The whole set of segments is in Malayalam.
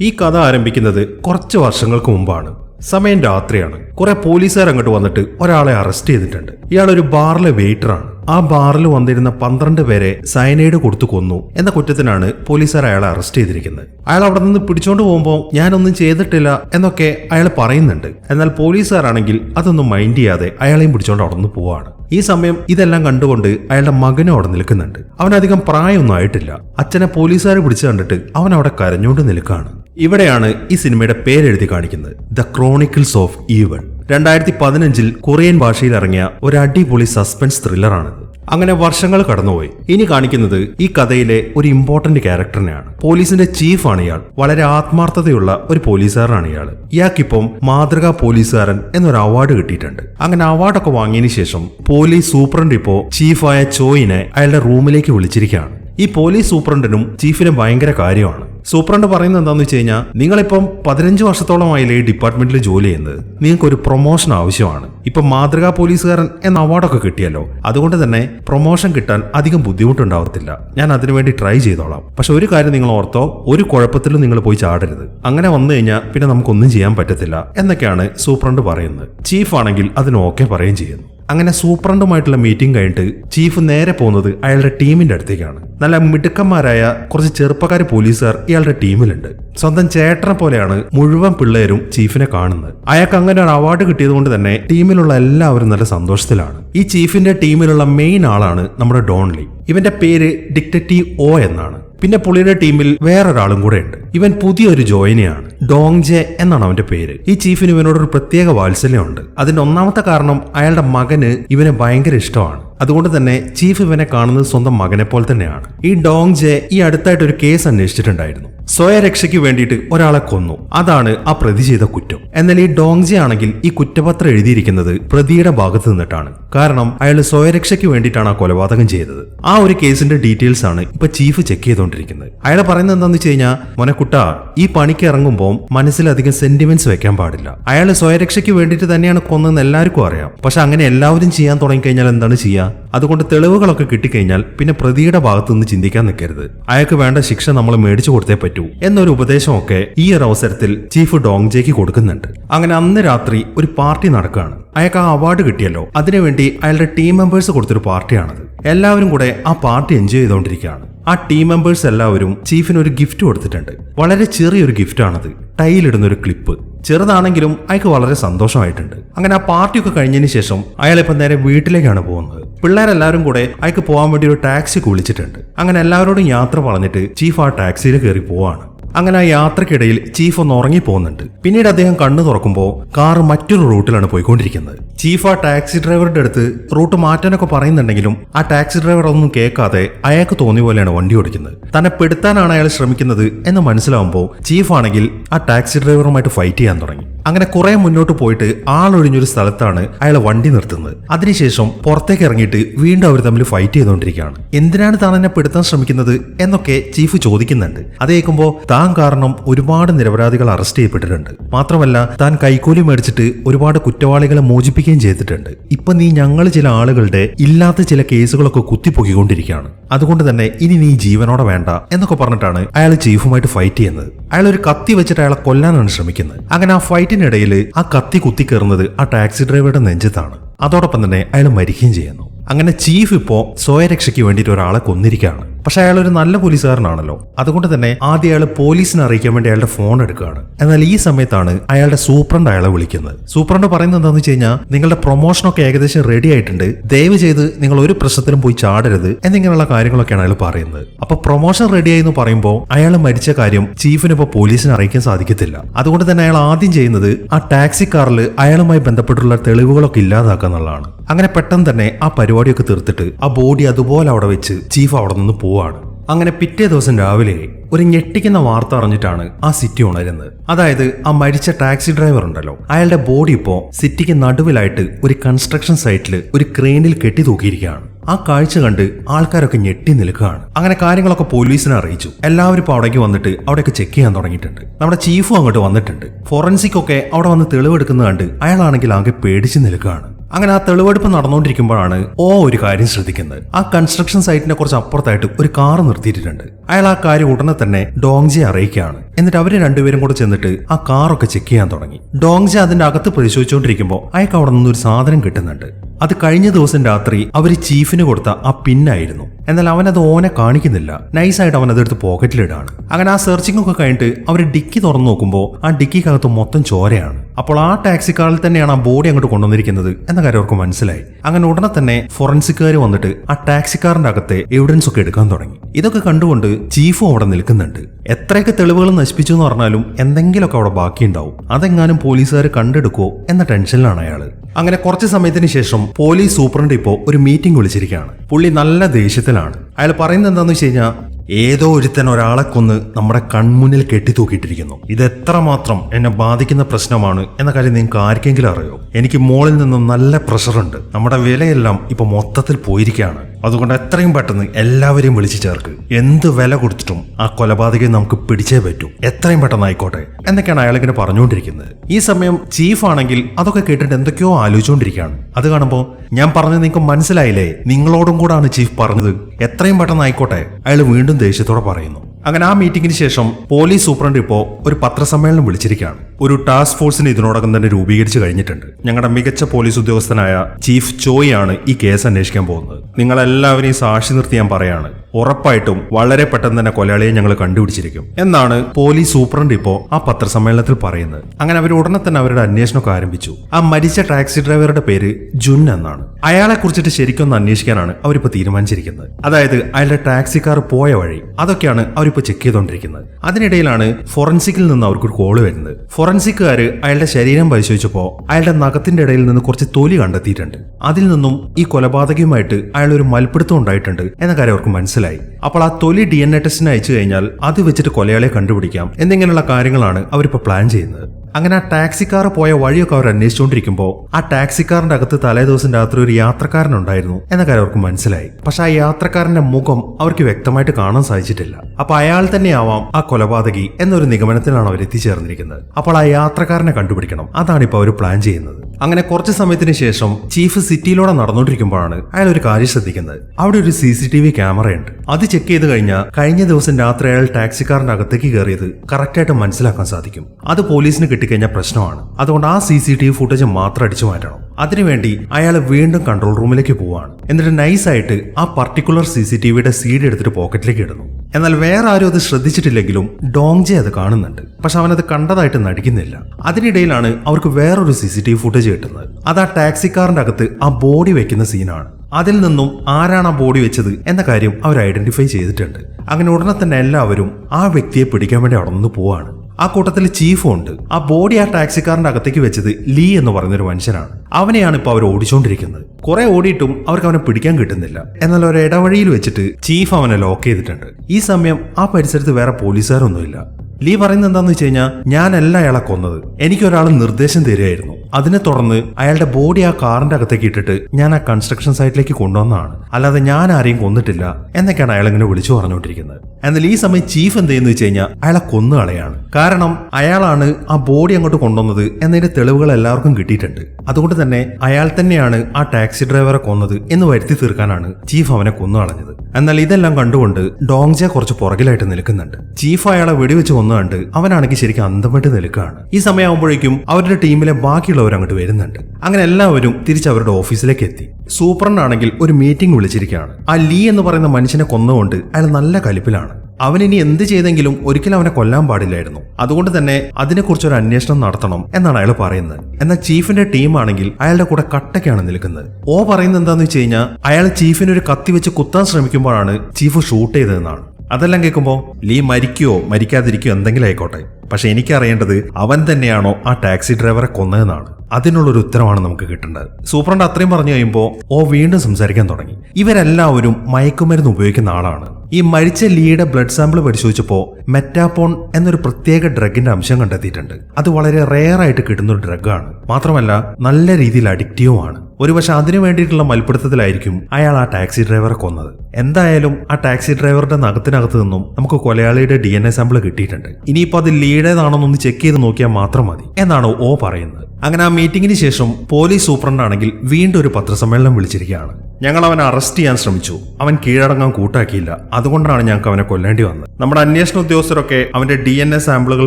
ഈ കഥ ആരംഭിക്കുന്നത് കുറച്ച് വർഷങ്ങൾക്ക് മുമ്പാണ്. സമയം രാത്രിയാണ്. കുറെ പോലീസുകാർ അങ്ങോട്ട് വന്നിട്ട് ഒരാളെ അറസ്റ്റ് ചെയ്തിട്ടുണ്ട്. ഇയാൾ ഒരു ബാറിലെ വെയിറ്ററാണ് ആ ബാറിൽ വന്നിരുന്ന പന്ത്രണ്ട് പേരെ സയനൈഡ് കൊടുത്തു കൊന്നു എന്ന കുറ്റത്തിനാണ് പോലീസുകാർ അയാളെ അറസ്റ്റ് ചെയ്തിരിക്കുന്നത്. അയാൾ അവിടെ നിന്ന് പിടിച്ചോണ്ട് പോകുമ്പോൾ ഞാനൊന്നും ചെയ്തിട്ടില്ല എന്നൊക്കെ അയാൾ പറയുന്നുണ്ട്. എന്നാൽ പോലീസുകാരാണെങ്കിൽ അതൊന്നും മൈൻഡ് ചെയ്യാതെ അയാളെയും പിടിച്ചോണ്ട് അവിടെ നിന്ന് പോവാണ്. ഈ സമയം ഇതെല്ലാം കണ്ടുകൊണ്ട് അയാളുടെ മകനും അവിടെ നിൽക്കുന്നുണ്ട്. അവനധികം പ്രായമൊന്നും ആയിട്ടില്ല. അച്ഛനെ പോലീസുകാർ പിടിച്ചു കണ്ടിട്ട് അവൻ അവിടെ കരഞ്ഞുകൊണ്ട് നിൽക്കുകയാണ് ഇവിടെയാണ് ഈ സിനിമയുടെ പേരെഴുതി കാണിക്കുന്നത്. ദ ക്രോണിക്കിൾസ് ഓഫ് ഈവൺ രണ്ടായിരത്തി പതിനഞ്ചിൽ കൊറിയൻ ഭാഷയിൽ ഇറങ്ങിയ ഒരു അടിപൊളി സസ്പെൻസ് ത്രില്ലറാണിത്. അങ്ങനെ വർഷങ്ങൾ കടന്നുപോയി. ഇനി കാണിക്കുന്നത് ഈ കഥയിലെ ഒരു ഇമ്പോർട്ടന്റ് ക്യാരക്ടറിനെയാണ്. പോലീസിന്റെ ചീഫാണ് ഇയാൾ. വളരെ ആത്മാർത്ഥതയുള്ള ഒരു പോലീസുകാരനാണ് ഇയാൾ. ഇയാൾക്കിപ്പം മാതൃകാ പോലീസുകാരൻ എന്നൊരു അവാർഡ് കിട്ടിയിട്ടുണ്ട്. അങ്ങനെ അവാർഡൊക്കെ വാങ്ങിയതിനു ശേഷം പോലീസ് സൂപ്രണ്ട് ഇപ്പോ ചീഫായ ചോയിനെ അയാളുടെ റൂമിലേക്ക് വിളിച്ചിരിക്കുകയാണ്. ഈ പോലീസ് സൂപ്രണ്ടിനും ചീഫിനും ഭയങ്കര കാര്യമാണ്. സൂപ്രണ്ട് പറയുന്നത് എന്താണെന്ന് വെച്ച് കഴിഞ്ഞാൽ നിങ്ങളിപ്പം പതിനഞ്ച് വർഷത്തോളമായില്ലേ ഈ ഡിപ്പാർട്ട്മെന്റിൽ ജോലി ചെയ്യുന്നത് നിങ്ങൾക്ക് ഒരു പ്രൊമോഷൻ ആവശ്യമാണ്. ഇപ്പൊ മാതൃകാ പോലീസുകാരൻ എന്ന അവാർഡൊക്കെ കിട്ടിയല്ലോ. അതുകൊണ്ട് തന്നെ പ്രൊമോഷൻ കിട്ടാൻ അധികം ബുദ്ധിമുട്ടുണ്ടാവത്തില്ല. ഞാൻ അതിനുവേണ്ടി ട്രൈ ചെയ്തോളാം. പക്ഷെ ഒരു കാര്യം നിങ്ങൾ ഓർത്തോ ഒരു കുഴപ്പത്തിലും നിങ്ങൾ പോയി ചാടരുത്. അങ്ങനെ വന്നു കഴിഞ്ഞാൽ പിന്നെ നമുക്കൊന്നും ചെയ്യാൻ പറ്റത്തില്ല എന്നൊക്കെയാണ് സൂപ്രണ്ട് പറയുന്നത്. ചീഫ് ആണെങ്കിൽ അതിന് ഓക്കെ പറയുകയും ചെയ്യുന്നു. അങ്ങനെ സൂപ്രണ്ടുമായിട്ടുള്ള മീറ്റിംഗ് കഴിഞ്ഞിട്ട് ചീഫ് നേരെ പോകുന്നത് അയാളുടെ ടീമിന്റെ അടുത്തേക്കാണ്. നല്ല മിടുക്കന്മാരായ കുറച്ച് ചെറുപ്പക്കാർ പോലീസുകാർ ഇയാളുടെ ടീമിലുണ്ട് സ്വന്തം ചേട്ടനെ പോലെയാണ് മുഴുവൻ പിള്ളേരും ചീഫിനെ കാണുന്നത്. അയാൾക്ക് അങ്ങനെ ഒരു അവാർഡ് കിട്ടിയത് കൊണ്ട് തന്നെ ടീമിലുള്ള എല്ലാവരും നല്ല സന്തോഷത്തിലാണ്. ഈ ചീഫിന്റെ ടീമിലുള്ള മെയിൻ ആളാണ് നമ്മുടെ ഡോൺലി. ഇവന്റെ പേര് ഡിക്റ്ററ്റീവ് ഒ എന്നാണ്. പിന്നെ പുള്ളിയുടെ ടീമിൽ വേറൊരാളും കൂടെ ഉണ്ട്. ഇവൻ പുതിയൊരു ജോയിനെയാണ്. ഡോങ്ജെ എന്നാണ് അവന്റെ പേര്. ഈ ചീഫിന് ഒരു പ്രത്യേക വാത്സല്യമുണ്ട്. അതിന്റെ ഒന്നാമത്തെ കാരണം അയാളുടെ മകന് ഇവനെ ഭയങ്കര ഇഷ്ടമാണ്. അതുകൊണ്ട് തന്നെ ചീഫ് ഇവനെ കാണുന്നത് സ്വന്തം മകനെ പോലെ തന്നെയാണ്. ഈ ഡോങ് ജെ ഈ അടുത്തായിട്ട് ഒരു കേസ് അന്വേഷിച്ചിട്ടുണ്ടായിരുന്നു. സ്വയരക്ഷയ്ക്ക് വേണ്ടിയിട്ട് ഒരാളെ കൊന്നു. അതാണ് ആ പ്രതി ചെയ്ത കുറ്റം. എന്നാൽ ഈ ഡോങ്ജി ആണെങ്കിൽ ഈ കുറ്റപത്രം എഴുതിയിരിക്കുന്നത് പ്രതിയുടെ ഭാഗത്ത് നിന്നിട്ടാണ്. കാരണം അയാൾ സ്വയരക്ഷയ്ക്ക് വേണ്ടിയിട്ടാണ് ആ കൊലപാതകം ചെയ്തത്. ആ ഒരു കേസിന്റെ ഡീറ്റെയിൽസ് ആണ് ഇപ്പൊ ചീഫ് ചെക്ക് ചെയ്തുകൊണ്ടിരിക്കുന്നത് അയാൾ പറയുന്നത് എന്താണെന്ന് വെച്ച് കഴിഞ്ഞാൽ മൊനക്കുട്ട ഈ പണിക്ക് ഇറങ്ങുമ്പോൾ മനസ്സിലധികം സെന്റിമെന്റ്സ് വെക്കാൻ പാടില്ല. അയാൾ സ്വയരക്ഷയ്ക്ക് വേണ്ടിയിട്ട് തന്നെയാണ് കൊന്നതെന്ന് എല്ലാവർക്കും അറിയാം. പക്ഷെ അങ്ങനെ എല്ലാവരും ചെയ്യാൻ തുടങ്ങിക്കഴിഞ്ഞാൽ എന്താണ് ചെയ്യുക അതുകൊണ്ട് തെളിവുകളൊക്കെ കിട്ടിക്കഴിഞ്ഞാൽ പിന്നെ പ്രതിയുടെ ഭാഗത്തുനിന്ന് ചിന്തിക്കാൻ നിൽക്കരുത്. അയാൾക്ക് വേണ്ട ശിക്ഷ നമ്മൾ മേടിച്ചു കൊടുത്തേ പറ്റൂ എന്നൊരു ഉപദേശമൊക്കെ ഈ ഒരു അവസരത്തിൽ ചീഫ് ഡോങ്ജേക്ക് കൊടുക്കുന്നുണ്ട്. അങ്ങനെ അന്ന് രാത്രി ഒരു പാർട്ടി നടക്കുകയാണ്. അയാൾക്ക് ആ അവാർഡ് കിട്ടിയല്ലോ. അതിനുവേണ്ടി അയാളുടെ ടീം മെമ്പേഴ്സ് കൊടുത്തൊരു പാർട്ടിയാണത്. എല്ലാവരും കൂടെ ആ പാർട്ടി എൻജോയ് ചെയ്തുകൊണ്ടിരിക്കുകയാണ്. ആ ടീം മെമ്പേഴ്സ് എല്ലാവരും ചീഫിന് ഒരു ഗിഫ്റ്റ് കൊടുത്തിട്ടുണ്ട്. വളരെ ചെറിയൊരു ഗിഫ്റ്റാണത് ടൈലിടുന്ന ഒരു ക്ലിപ്പ് ചെറുതാണെങ്കിലും അയാൾക്ക് വളരെ സന്തോഷമായിട്ടുണ്ട്. അങ്ങനെ ആ പാർട്ടിയൊക്കെ കഴിഞ്ഞതിന് ശേഷം അയാൾ ഇപ്പം നേരെ വീട്ടിലേക്കാണ് പോകുന്നത്. പിള്ളേരെല്ലാവരും കൂടെ അയാൾക്ക് പോകാൻ വേണ്ടി ഒരു ടാക്സി വിളിച്ചിട്ടുണ്ട്. അങ്ങനെ എല്ലാവരോടും യാത്ര പറഞ്ഞിട്ട് ചീഫ് ആ ടാക്സിയിൽ കയറി പോവാണ്. അങ്ങനെ ആ യാത്രക്കിടയിൽ ചീഫ് ഒന്ന് ഉറങ്ങി പോകുന്നുണ്ട് പിന്നീട് അദ്ദേഹം കണ്ണു തുറക്കുമ്പോൾ കാർ മറ്റൊരു റൂട്ടിലാണ് പോയിക്കൊണ്ടിരിക്കുന്നത്. ചീഫ് ആ ടാക്സി ഡ്രൈവറുടെ അടുത്ത് റൂട്ട് മാറ്റാനൊക്കെ പറയുന്നുണ്ടെങ്കിലും ആ ടാക്സി ഡ്രൈവർ ഒന്നും കേൾക്കാതെ അയാൾക്ക് തോന്നിയ പോലെയാണ് വണ്ടി ഓടിക്കുന്നത്. തന്നെ പെടുത്താനാണ് അയാൾ ശ്രമിക്കുന്നത് എന്ന് മനസ്സിലാവുമ്പോൾ ചീഫ് ആണെങ്കിൽ ആ ടാക്സി ഡ്രൈവറുമായിട്ട് ഫൈറ്റ് ചെയ്യാൻ തുടങ്ങി. അങ്ങനെ കുറെ മുന്നോട്ട് പോയിട്ട് ആളൊഴിഞ്ഞൊരു സ്ഥലത്താണ് അയാൾ വണ്ടി നിർത്തുന്നത്. അതിനുശേഷം പുറത്തേക്ക് ഇറങ്ങിയിട്ട് വീണ്ടും അവർ തമ്മിൽ ഫൈറ്റ് ചെയ്തുകൊണ്ടിരിക്കുകയാണ്. എന്തിനാണ് താൻ എന്നെ പെടുത്താൻ ശ്രമിക്കുന്നത് എന്നൊക്കെ ചീഫ് ചോദിക്കുന്നുണ്ട്. അത് കേൾക്കുമ്പോൾ താൻ കാരണം ഒരുപാട് നിരപരാധികൾ അറസ്റ്റ് ചെയ്യപ്പെട്ടിട്ടുണ്ട്. മാത്രമല്ല താൻ കൈക്കൂലി മേടിച്ചിട്ട് ഒരുപാട് കുറ്റവാളികളെ മോചിപ്പിക്കുകയും ചെയ്തിട്ടുണ്ട്. ഇപ്പൊ നീ ഞങ്ങൾ ചില ആളുകളുടെ ഇല്ലാത്ത ചില കേസുകളൊക്കെ കുത്തിപ്പൊക്കിക്കൊണ്ടിരിക്കുകയാണ്. അതുകൊണ്ട് തന്നെ ഇനി നീ ജീവനോടെ വേണ്ട എന്നൊക്കെ പറഞ്ഞിട്ടാണ് അയാൾ ചീഫുമായിട്ട് ഫൈറ്റ് ചെയ്യുന്നത്. അയാൾ ഒരു കത്തി വെച്ചിട്ട് അയാളെ കൊല്ലാനാണ് ശ്രമിക്കുന്നത്. അങ്ങനെ ആ ഫൈറ്റിനിടയിൽ ആ കത്തി കുത്തിക്കേറുന്നത് ആ ടാക്സി ഡ്രൈവറുടെ നെഞ്ചത്താണ്. അതോടൊപ്പം തന്നെ അയാൾ മരിക്കുകയും ചെയ്യുന്നു. അങ്ങനെ ചീഫ് ഇപ്പോ സ്വയരക്ഷയ്ക്ക് വേണ്ടിയിട്ട് ഒരാളെ കൊന്നിരിക്കുകയാണ്. പക്ഷെ അയാൾ ഒരു നല്ല പോലീസുകാരനാണല്ലോ. അതുകൊണ്ട് തന്നെ ആദ്യം അയാൾ പോലീസിനെ അറിയിക്കാൻ വേണ്ടി അയാളുടെ ഫോൺ എടുക്കുകയാണ്. എന്നാൽ ഈ സമയത്താണ് അയാളുടെ സൂപ്രണ്ട് അയാളെ വിളിക്കുന്നത്. സൂപ്രണ്ട് പറയുന്നത് എന്താണെന്ന് വെച്ച് കഴിഞ്ഞാൽ നിങ്ങളുടെ പ്രൊമോഷനൊക്കെ ഏകദേശം റെഡി ആയിട്ടുണ്ട്. ദയവ് ചെയ്ത് നിങ്ങൾ ഒരു പ്രശ്നത്തിലും പോയി ചാടരുത് എന്നിങ്ങനെയുള്ള കാര്യങ്ങളൊക്കെയാണ് അയാൾ പറയുന്നത്. അപ്പൊ പ്രൊമോഷൻ റെഡിയായി എന്ന് പറയുമ്പോൾ അയാൾ മരിച്ച കാര്യം ചീഫിന് ഇപ്പോൾ പോലീസിനെ അറിയിക്കാൻ സാധിക്കത്തില്ല. അതുകൊണ്ട് തന്നെ അയാൾ ആദ്യം ചെയ്യുന്നത് ആ ടാക്സി കാറിൽ അയാളുമായി ബന്ധപ്പെട്ടുള്ള തെളിവുകളൊക്കെ ഇല്ലാതാക്കുക എന്നുള്ളതാണ്. അങ്ങനെ പെട്ടെന്ന് തന്നെ ആ പരിപാടിയൊക്കെ തീർത്തിട്ട് ആ ബോഡി അതുപോലെ അവിടെ വെച്ച് ചീഫ് അവിടെ നിന്ന് പോവാണ്. അങ്ങനെ പിറ്റേ ദിവസം രാവിലെ ഒരു ഞെട്ടിക്കുന്ന വാർത്ത അറിഞ്ഞിട്ടാണ് ആ സിറ്റി ഉണരുന്നത് അതായത് ആ മരിച്ച ടാക്സി ഡ്രൈവർ ഉണ്ടല്ലോ. അയാളുടെ ബോഡി ഇപ്പോ സിറ്റിക്ക് നടുവിലായിട്ട് ഒരു കൺസ്ട്രക്ഷൻ സൈറ്റിൽ ഒരു ക്രെയിനിൽ കെട്ടി തൂക്കിയിരിക്കുകയാണ്. ആ കാഴ്ച കണ്ട് ആൾക്കാരൊക്കെ ഞെട്ടി നിൽക്കുകയാണ്. അങ്ങനെ കാര്യങ്ങളൊക്കെ പോലീസിനെ അറിയിച്ചു. എല്ലാവരും ഇപ്പോൾ അവിടേക്ക് വന്നിട്ട് അവിടെയൊക്കെ ചെക്ക് ചെയ്യാൻ തുടങ്ങിയിട്ടുണ്ട്. നമ്മുടെ ചീഫും അങ്ങോട്ട് വന്നിട്ടുണ്ട്. ഫോറൻസിക് ഒക്കെ അവിടെ വന്ന് തെളിവെടുക്കുന്നത് കണ്ട് അയാളാണെങ്കിൽ ആകെ പേടിച്ച് നിൽക്കുകയാണ്. അങ്ങനെ ആ തെളിവെടുപ്പ് നടന്നുകൊണ്ടിരിക്കുമ്പോഴാണ് ഓ ഒരു കാര്യം ശ്രദ്ധിക്കുന്നത്. ആ കൺസ്ട്രക്ഷൻ സൈറ്റിനെ കുറച്ച് അപ്പുറത്തായിട്ട് ഒരു കാർ നിർത്തിയിട്ടുണ്ട് അയാൾ ആ കാര്യം ഉടനെ തന്നെ ഡോങ്ജിയെ അറിയിക്കുകയാണ്. എന്നിട്ട് അവർ രണ്ടുപേരും കൂടെ ചെന്നിട്ട് ആ കാറൊക്കെ ചെക്ക് ചെയ്യാൻ തുടങ്ങി. ഡോങ്ജി അതിന്റെ അകത്ത് പരിശോധിച്ചുകൊണ്ടിരിക്കുമ്പോൾ അയാൾക്ക് അവിടെ നിന്ന് ഒരു സാധനം കിട്ടുന്നുണ്ട്. അത് കഴിഞ്ഞ ദിവസം രാത്രി അവർ ചീഫിന് കൊടുത്ത ആ പിന്നായിരുന്നു. എന്നാൽ അവൻ അത് ഓനെ കാണിക്കുന്നില്ല. നൈസായിട്ട് അവൻ അതെടുത്ത് പോക്കറ്റിലിടാണ് അങ്ങനെ ആ സെർച്ചിങ് ഒക്കെ കഴിഞ്ഞിട്ട് അവർ ഡിക്കി തുറന്നു നോക്കുമ്പോൾ ആ ഡിക്കിക്കകത്ത് മൊത്തം ചോരയാണ്. അപ്പോൾ ആ ടാക്സി കാറിൽ തന്നെയാണ് ആ ബോഡി അങ്ങോട്ട് കൊണ്ടുവന്നിരിക്കുന്നത് എന്ന കാര്യം അവർക്ക് മനസ്സിലായി. അങ്ങനെ ഉടനെ തന്നെ ഫോറൻസിക്കാർ വന്നിട്ട് ആ ടാക്സി കാറിന്റെ അകത്തെ എവിഡൻസ് ഒക്കെ എടുക്കാൻ തുടങ്ങി. ഇതൊക്കെ കണ്ടുകൊണ്ട് ചീഫും അവിടെ നിൽക്കുന്നുണ്ട്. എത്രയൊക്കെ തെളിവുകൾ നശിപ്പിച്ചു എന്ന് പറഞ്ഞാലും എന്തെങ്കിലുമൊക്കെ അവിടെ ബാക്കിയുണ്ടാവും. അതെങ്ങാനും പോലീസുകാർ കണ്ടെടുക്കുമോ എന്ന ടെൻഷനിലാണ് അയാൾ. അങ്ങനെ കുറച്ച് സമയത്തിന് ശേഷം പോലീസ് സൂപ്രണ്ട് ഇപ്പോൾ ഒരു മീറ്റിംഗ് വിളിച്ചിരിക്കുകയാണ്. പുള്ളി നല്ല ദേഷ്യത്തിലാണ്. അയാൾ പറയുന്നത് എന്താണെന്ന് വെച്ച് കഴിഞ്ഞാൽ ഏതോ ഒരുത്തൻ ഒരാളെ കൊന്ന് നമ്മുടെ കൺമുന്നിൽ കെട്ടിത്തൂക്കിയിട്ടിരിക്കുന്നു. ഇത് എത്രമാത്രം എന്നെ ബാധിക്കുന്ന പ്രശ്നമാണ് എന്ന കാര്യം നിങ്ങൾക്ക് ആർക്കെങ്കിലും അറിയോ? എനിക്ക് മോളിൽ നിന്നും നല്ല പ്രഷറുണ്ട് നമ്മുടെ വിലയെല്ലാം ഇപ്പൊ മൊത്തത്തിൽ പോയിരിക്കുകയാണ്. അതുകൊണ്ട് എത്രയും പെട്ടെന്ന് എല്ലാവരെയും വിളിച്ചു ചേർക്ക്. എന്ത് വില കൊടുത്തിട്ടും ആ കൊലപാതകയെ നമുക്ക് പിടിച്ചേ പറ്റൂ. എത്രയും പെട്ടെന്ന് ആയിക്കോട്ടെ. എന്നൊക്കെയാണ് അയാൾ ഇങ്ങനെ പറഞ്ഞുകൊണ്ടിരിക്കുന്നത്. ഈ സമയം ചീഫ് ആണെങ്കിൽ അതൊക്കെ കേട്ടിട്ട് എന്തൊക്കെയോ ആലോചിച്ചുകൊണ്ടിരിക്കുകയാണ്. അത് കാണുമ്പോൾ ഞാൻ പറഞ്ഞത് നിങ്ങൾക്ക് മനസ്സിലായില്ലേ? നിങ്ങളോടും കൂടാണ് ചീഫ് പറഞ്ഞത്. എത്രയും പെട്ടെന്ന് ആയിക്കോട്ടെ. അയാൾ വീണ്ടും ദേഷ്യത്തോടെ പറയുന്നു. അങ്ങനെ ആ മീറ്റിംഗിന് ശേഷം പോലീസ് സൂപ്രണ്ട് ഇപ്പോൾ ഒരു പത്രസമ്മേളനം വിളിച്ചിരിക്കുകയാണ്. ഒരു ടാസ്ക് ഫോഴ്സിന് ഇതിനോടകം തന്നെ രൂപീകരിച്ചു കഴിഞ്ഞിട്ടുണ്ട്. ഞങ്ങളുടെ മികച്ച പോലീസ് ഉദ്യോഗസ്ഥനായ ചീഫ് ചോയ് ആണ് ഈ കേസ് അന്വേഷിക്കാൻ പോകുന്നത്. നിങ്ങളെല്ലാവരെയും സാക്ഷി നിർത്തി ഞാൻ പറയാണ് ഉറപ്പായിട്ടും വളരെ പെട്ടെന്ന് തന്നെ കൊലയാളിയെ ഞങ്ങൾ കണ്ടുപിടിച്ചിരിക്കും. എന്നാണ് പോലീസ് സൂപ്രണ്ട് ഇപ്പോ ആ പത്രസമ്മേളനത്തിൽ പറയുന്നത്. അങ്ങനെ അവർ ഉടനെ തന്നെ അവരുടെ അന്വേഷണമൊക്കെ ആരംഭിച്ചു. ആ മരിച്ച ടാക്സി ഡ്രൈവറുടെ പേര് ജുൻ എന്നാണ്. അയാളെ കുറിച്ചിട്ട് ശരിക്കൊന്ന് അന്വേഷിക്കാനാണ് അവരിപ്പോ തീരുമാനിച്ചിരിക്കുന്നത്. അതായത് അയാളുടെ ടാക്സി കാർ പോയ വഴി അതൊക്കെയാണ് അവരിപ്പോ ചെക്ക് ചെയ്തുകൊണ്ടിരിക്കുന്നത് അതിനിടയിലാണ് ഫോറൻസിക്കിൽ നിന്ന് അവർക്കൊരു കോൾ വരുന്നത്. ഫോറൻസിക്കുകാർ അയാളുടെ ശരീരം പരിശോധിച്ചപ്പോൾ അയാളുടെ നഖത്തിന്റെ ഇടയിൽ നിന്ന് കുറച്ച് തൊലി കണ്ടെത്തിയിട്ടുണ്ട്. അതിൽ നിന്നും ഈ കൊലപാതകയുമായിട്ട് അയാൾ ഒരു മൽപ്പിടുത്തം ഉണ്ടായിട്ടുണ്ട് എന്ന കാര്യം അവർക്ക് മനസ്സിലായി. അപ്പോൾ ആ തൊലി ഡി എൻ എ ടെസ്റ്റിന് അയച്ചു കഴിഞ്ഞാൽ അത് വെച്ചിട്ട് കൊലയാളെ കണ്ടുപിടിക്കാം. എന്നിങ്ങനെയുള്ള കാര്യങ്ങളാണ് അവരിപ്പോൾ പ്ലാൻ ചെയ്യുന്നത്. അങ്ങനെ ആ ടാക്സിക്കാർ പോയ വഴിയൊക്കെ അവർ അന്വേഷിച്ചുകൊണ്ടിരിക്കുമ്പോൾ ആ ടാക്സിക്കാരന്റെ അകത്ത് തലേദിവസം രാത്രി ഒരു യാത്രക്കാരനുണ്ടായിരുന്നു എന്ന കാര്യം അവർക്ക് മനസ്സിലായി. പക്ഷെ ആ യാത്രക്കാരന്റെ മുഖം അവർക്ക് വ്യക്തമായിട്ട് കാണാൻ സാധിച്ചിട്ടില്ല. അപ്പൊ അയാൾ തന്നെയാവാം ആ കൊലപാതകി എന്നൊരു നിഗമനത്തിലാണ് അവർ എത്തിച്ചേർന്നിരിക്കുന്നത്. അപ്പോൾ ആ യാത്രക്കാരനെ കണ്ടുപിടിക്കണം. അതാണ് ഇപ്പോൾ അവർ പ്ലാൻ ചെയ്യുന്നത്. അങ്ങനെ കുറച്ച് സമയത്തിന് ശേഷം ചീഫ് സിറ്റിയിലൂടെ നടന്നുകൊണ്ടിരിക്കുമ്പോഴാണ് അയാൾ ഒരു കാര്യം ശ്രദ്ധിക്കുന്നത്. അവിടെ ഒരു സി സി ടി വി ക്യാമറയുണ്ട്. അത് ചെക്ക് ചെയ്ത് കഴിഞ്ഞാൽ കഴിഞ്ഞ ദിവസം രാത്രി അയാൾ ടാക്സിക്കാരന്റെ അകത്തേക്ക് കയറിയത് കറക്റ്റായിട്ട് മനസ്സിലാക്കാൻ സാധിക്കും. അത് പോലീസിന് കിട്ടിക്കഴിഞ്ഞാൽ പ്രശ്നമാണ്. അതുകൊണ്ട് ആ C C T V footage മാത്രം അടിച്ചു മാറ്റണം. അതിനുവേണ്ടി അയാൾ വീണ്ടും കൺട്രോൾ റൂമിലേക്ക് പോവാണ്. എന്നിട്ട് നൈസായിട്ട് ആ പർട്ടിക്കുലർ സി സി ടി വിയുടെ സീഡ് എടുത്തിട്ട് പോക്കറ്റിലേക്ക് ഇടുന്നു. എന്നാൽ വേറെ ആരും അത് ശ്രദ്ധിച്ചിട്ടില്ലെങ്കിലും ഡോങ്ജെ അത് കാണുന്നുണ്ട്. പക്ഷെ അവനത് കണ്ടതായിട്ട് നടിക്കുന്നില്ല. അതിനിടയിലാണ് അവർക്ക് വേറൊരു C C T V footage കിട്ടുന്നത്. അത് ആ ടാക്സി കാറിന്റെ അകത്ത് ആ ബോഡി വെക്കുന്ന സീനാണ് അതിൽ നിന്നും ആരാണ് ആ ബോഡി വെച്ചത് എന്ന കാര്യം അവർ ഐഡന്റിഫൈ ചെയ്തിട്ടുണ്ട്. അങ്ങനെ ഉടനെ തന്നെ എല്ലാവരും ആ വ്യക്തിയെ പിടിക്കാൻ വേണ്ടി അവിടെ നിന്ന് പോവാണ്. ആ കൂട്ടത്തിൽ ചീഫും ഉണ്ട്. ആ ബോഡി ആ ടാക്സിക്കാരന്റെ അകത്തേക്ക് വെച്ചത് ലീ എന്ന് പറയുന്ന ഒരു മനുഷ്യനാണ്. അവനെയാണ് ഇപ്പൊ അവർ ഓടിച്ചുകൊണ്ടിരിക്കുന്നത് കുറെ ഓടിയിട്ടും അവർക്ക് അവനെ പിടിക്കാൻ കിട്ടുന്നില്ല. എന്നാൽ ഒരു ഇടവഴിയിൽ വെച്ചിട്ട് ചീഫ് അവനെ ലോക്ക് ചെയ്തിട്ടുണ്ട്. ഈ സമയം ആ പരിസരത്ത് വേറെ പോലീസുകാരൊന്നുമില്ല. ലീ പറയുന്നത് എന്താന്ന് വെച്ച് കഴിഞ്ഞാൽ ഞാനല്ല അയാളെ കൊന്നത്. എനിക്ക് ഒരാൾ നിർദ്ദേശം തരികയായിരുന്നു. അതിനെ തുടർന്ന് അയാളുടെ ബോഡി ആ കാറിന്റെ അകത്തേക്ക് ഇട്ടിട്ട് ഞാൻ ആ കൺസ്ട്രക്ഷൻ സൈറ്റിലേക്ക് കൊണ്ടുവന്നതാണ്. അല്ലാതെ ഞാൻ ആരെയും കൊന്നിട്ടില്ല എന്നൊക്കെയാണ് അയാൾ ഇങ്ങനെ വിളിച്ചു പറഞ്ഞുകൊണ്ടിരിക്കുന്നത്. എന്നാൽ ഈ സമയം ചീഫ് എന്ത് ചെയ്യുന്നു വെച്ച് കഴിഞ്ഞാൽ അയാളെ കൊന്നുകളയാണ് കാരണം അയാളാണ് ആ ബോഡി അങ്ങോട്ട് കൊണ്ടുവന്നത് എന്നതിന്റെ തെളിവുകൾ എല്ലാവർക്കും കിട്ടിയിട്ടുണ്ട്. അതുകൊണ്ട് തന്നെ അയാൾ തന്നെയാണ് ആ ടാക്സി ഡ്രൈവറെ കൊന്നത് എന്ന് വരുത്തി തീർക്കാനാണ് ചീഫ് അവനെ കൊന്നുകളഞ്ഞത് എന്നാൽ ഇതെല്ലാം കണ്ടുകൊണ്ട് ഡോങ്ജെ കുറച്ച് പുറകിലായിട്ട് നിൽക്കുന്നുണ്ട്. ചീഫ് അയാളെ വെടിവെച്ച് കൊന്നുകണ്ട് അവനാണെങ്കിൽ ശരിക്കും അന്തമായിട്ട് നിൽക്കുകയാണ്. ഈ സമയമാകുമ്പോഴേക്കും അവരുടെ ടീമിലെ ബാക്കിയുള്ളവർ അങ്ങോട്ട് വരുന്നുണ്ട്. അങ്ങനെ എല്ലാവരും തിരിച്ച് അവരുടെ ഓഫീസിലേക്ക് എത്തി. സൂപ്രണ്ടാണെങ്കിൽ ഒരു മീറ്റിംഗ് വിളിച്ചിരിക്കുകയാണ്. ആ ലീ എന്ന് പറയുന്ന മനുഷ്യനെ കൊന്നുകൊണ്ട് അയാൾ നല്ല കലിപ്പിലാണ്. അവൻ ഇനി എന്ത് ചെയ്തെങ്കിലും ഒരിക്കലും അവനെ കൊല്ലാൻ പാടില്ലായിരുന്നു. അതുകൊണ്ട് തന്നെ അതിനെക്കുറിച്ച് ഒരു അന്വേഷണം നടത്തണം എന്നാണ് അയാൾ പറയുന്നത്. എന്നാൽ ചീഫിന്റെ ടീമാണെങ്കിൽ അയാളുടെ കൂടെ കട്ടയ്ക്കാണ് നിൽക്കുന്നത്. ഓ പറയുന്നത് എന്താന്ന് വെച്ച് കഴിഞ്ഞാൽ അയാൾ ചീഫിന് ഒരു കത്തി വെച്ച് കുത്താൻ ശ്രമിക്കുമ്പോഴാണ് ചീഫ് ഷൂട്ട് ചെയ്തതെന്നാണ്. അതെല്ലാം കേൾക്കുമ്പോൾ ലീ മരിക്കുകയോ മരിക്കാതിരിക്കുകയോ എന്തെങ്കിലും ആയിക്കോട്ടെ. പക്ഷെ എനിക്കറിയേണ്ടത് അവൻ തന്നെയാണോ ആ ടാക്സി ഡ്രൈവറെ കൊന്നതെന്നാണ്. അതിനുള്ളൊരു ഉത്തരമാണ് നമുക്ക് കിട്ടേണ്ടത്. സൂപ്രണ്ട് അത്രയും പറഞ്ഞു കഴിയുമ്പോൾ ഓ വീണ്ടും സംസാരിക്കാൻ തുടങ്ങി. ഇവരെല്ലാവരും മയക്കുമരുന്ന് ഉപയോഗിക്കുന്ന ആളാണ്. ഈ മരിച്ച ലീയുടെ ബ്ലഡ് സാമ്പിൾ പരിശോധിച്ചപ്പോൾ മെറ്റാപോൺ എന്നൊരു പ്രത്യേക ഡ്രഗിന്റെ അംശം കണ്ടെത്തിയിട്ടുണ്ട്. അത് വളരെ റെയർ ആയിട്ട് കിട്ടുന്ന ഒരു ഡ്രഗാണ്. മാത്രമല്ല നല്ല രീതിയിൽ അഡിക്റ്റീവുമാണ് ഒരുപക്ഷെ അതിനു വേണ്ടിയിട്ടുള്ള മൽപ്പിടുത്തത്തിലായിരിക്കും അയാൾ ആ ടാക്സി ഡ്രൈവറെ കൊന്നത്. എന്തായാലും ആ ടാക്സി ഡ്രൈവറുടെ നഖത്തിനകത്ത് നിന്നും നമുക്ക് കൊലയാളിയുടെ ഡി എൻ എ സാമ്പിൾ കിട്ടിയിട്ടുണ്ട്. ഇനിയിപ്പോൾ അത് ലീഡേതാണോന്നൊന്ന് ചെക്ക് ചെയ്ത് നോക്കിയാൽ മാത്രം മതി എന്നാണ് ഓ പറയുന്നത്. അങ്ങനെ ആ മീറ്റിംഗിന് ശേഷം പോലീസ് സൂപ്രണ്ടാണെങ്കിൽ വീണ്ടും ഒരു പത്രസമ്മേളനം വിളിച്ചിരിക്കുകയാണ്. ഞങ്ങൾ അവനെ അറസ്റ്റ് ചെയ്യാൻ ശ്രമിച്ചു. അവൻ കീഴടങ്ങാൻ കൂട്ടാക്കിയില്ല. അതുകൊണ്ടാണ് ഞങ്ങൾക്ക് അവനെ കൊല്ലേണ്ടി വന്നത്. നമ്മുടെ അന്വേഷണ ഉദ്യോഗസ്ഥരൊക്കെ അവന്റെ ഡി എൻ എ സാമ്പിളുകൾ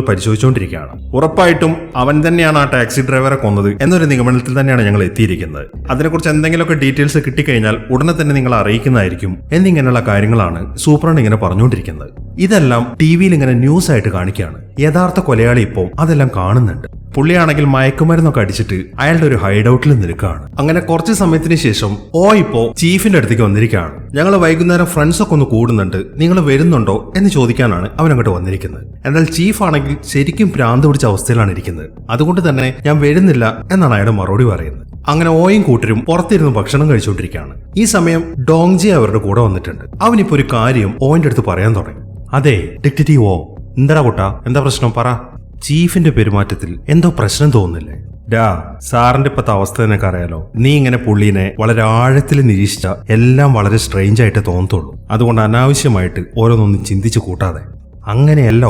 പരിശോധിച്ചുകൊണ്ടിരിക്കുകയാണ്. ഉറപ്പായിട്ടും അവൻ തന്നെയാണ് ആ ടാക്സി ഡ്രൈവറെ കൊന്നത് എന്നൊരു നിഗമനത്തിൽ തന്നെയാണ് ഞങ്ങൾ എത്തിയിരിക്കുന്നത്. അതിനെക്കുറിച്ച് എന്തെങ്കിലുമൊക്കെ ഡീറ്റെയിൽസ് കിട്ടിക്കഴിഞ്ഞാൽ ഉടനെ തന്നെ നിങ്ങൾ അറിയിക്കുന്നതായിരിക്കും എന്നിങ്ങനെയുള്ള കാര്യങ്ങളാണ് സൂപ്രണ്ട് ഇങ്ങനെ പറഞ്ഞുകൊണ്ടിരിക്കുന്നത്. ഇതെല്ലാം ടി വിയിൽ ഇങ്ങനെ ന്യൂസ് ആയിട്ട് കാണിക്കുകയാണ്. യഥാർത്ഥ കൊലയാളി ഇപ്പോൾ അതെല്ലാം കാണുന്നുണ്ട്. പുള്ളിയാണെങ്കിൽ മയക്കുമരുന്നൊക്കെ അടിച്ചിട്ട് അയാളുടെ ഒരു ഹൈഡ് ഔട്ടിൽ നിൽക്കുകയാണ്. അങ്ങനെ കുറച്ച് സമയത്തിന് ശേഷം ഓ ഇപ്പോ ചീഫിന്റെ അടുത്തേക്ക് വന്നിരിക്കുകയാണ്. ഞങ്ങൾ വൈകുന്നേരം ഫ്രണ്ട്സ് ഒക്കെ ഒന്ന് കൂടുന്നുണ്ട്. നിങ്ങൾ വരുന്നുണ്ടോ? എന്ന് ചോദിക്കാനാണ് അവൻ അങ്ങോട്ട് വന്നിരിക്കുന്നത്. എന്നാൽ ചീഫ് ആണെങ്കിൽ ശരിക്കും ഭ്രാന്ത് പിടിച്ച അവസ്ഥയിലാണ് ഇരിക്കുന്നത്. അതുകൊണ്ട് തന്നെ ഞാൻ വരുന്നില്ല എന്നാണ് അയാളുടെ മറുപടി പറയുന്നത്. അങ്ങനെ ഓയും കൂട്ടരും പുറത്തിരുന്ന് ഭക്ഷണം കഴിച്ചുകൊണ്ടിരിക്കുകയാണ്. ഈ സമയം ഡോങ്ജി അവരുടെ കൂടെ വന്നിട്ടുണ്ട്. അവനിപ്പോ ഒരു കാര്യം ഓയിന്റെ അടുത്ത് പറയാൻ തുടങ്ങി. അതെ ഡിക്റ്റേറ്റീവ് ഓ. എന്താ കുട്ടാ? എന്താ പ്രശ്നം? പറ. ചീഫിന്റെ പെരുമാറ്റത്തിൽ എന്തോ പ്രശ്നം തോന്നുന്നില്ലേ? ഡാ സാറിന്റെ ഇപ്പത്തെ അവസ്ഥ നിനക്ക് അറിയാലോ നീ ഇങ്ങനെ പുള്ളീനെ വളരെ ആഴത്തിൽ നിരീക്ഷിച്ച എല്ലാം വളരെ സ്ട്രെയിഞ്ച് ആയിട്ട് തോന്നത്തുള്ളൂ. അതുകൊണ്ട് അനാവശ്യമായിട്ട് ഓരോന്നൊന്നും ചിന്തിച്ചു കൂട്ടാതെ. അങ്ങനെയല്ല.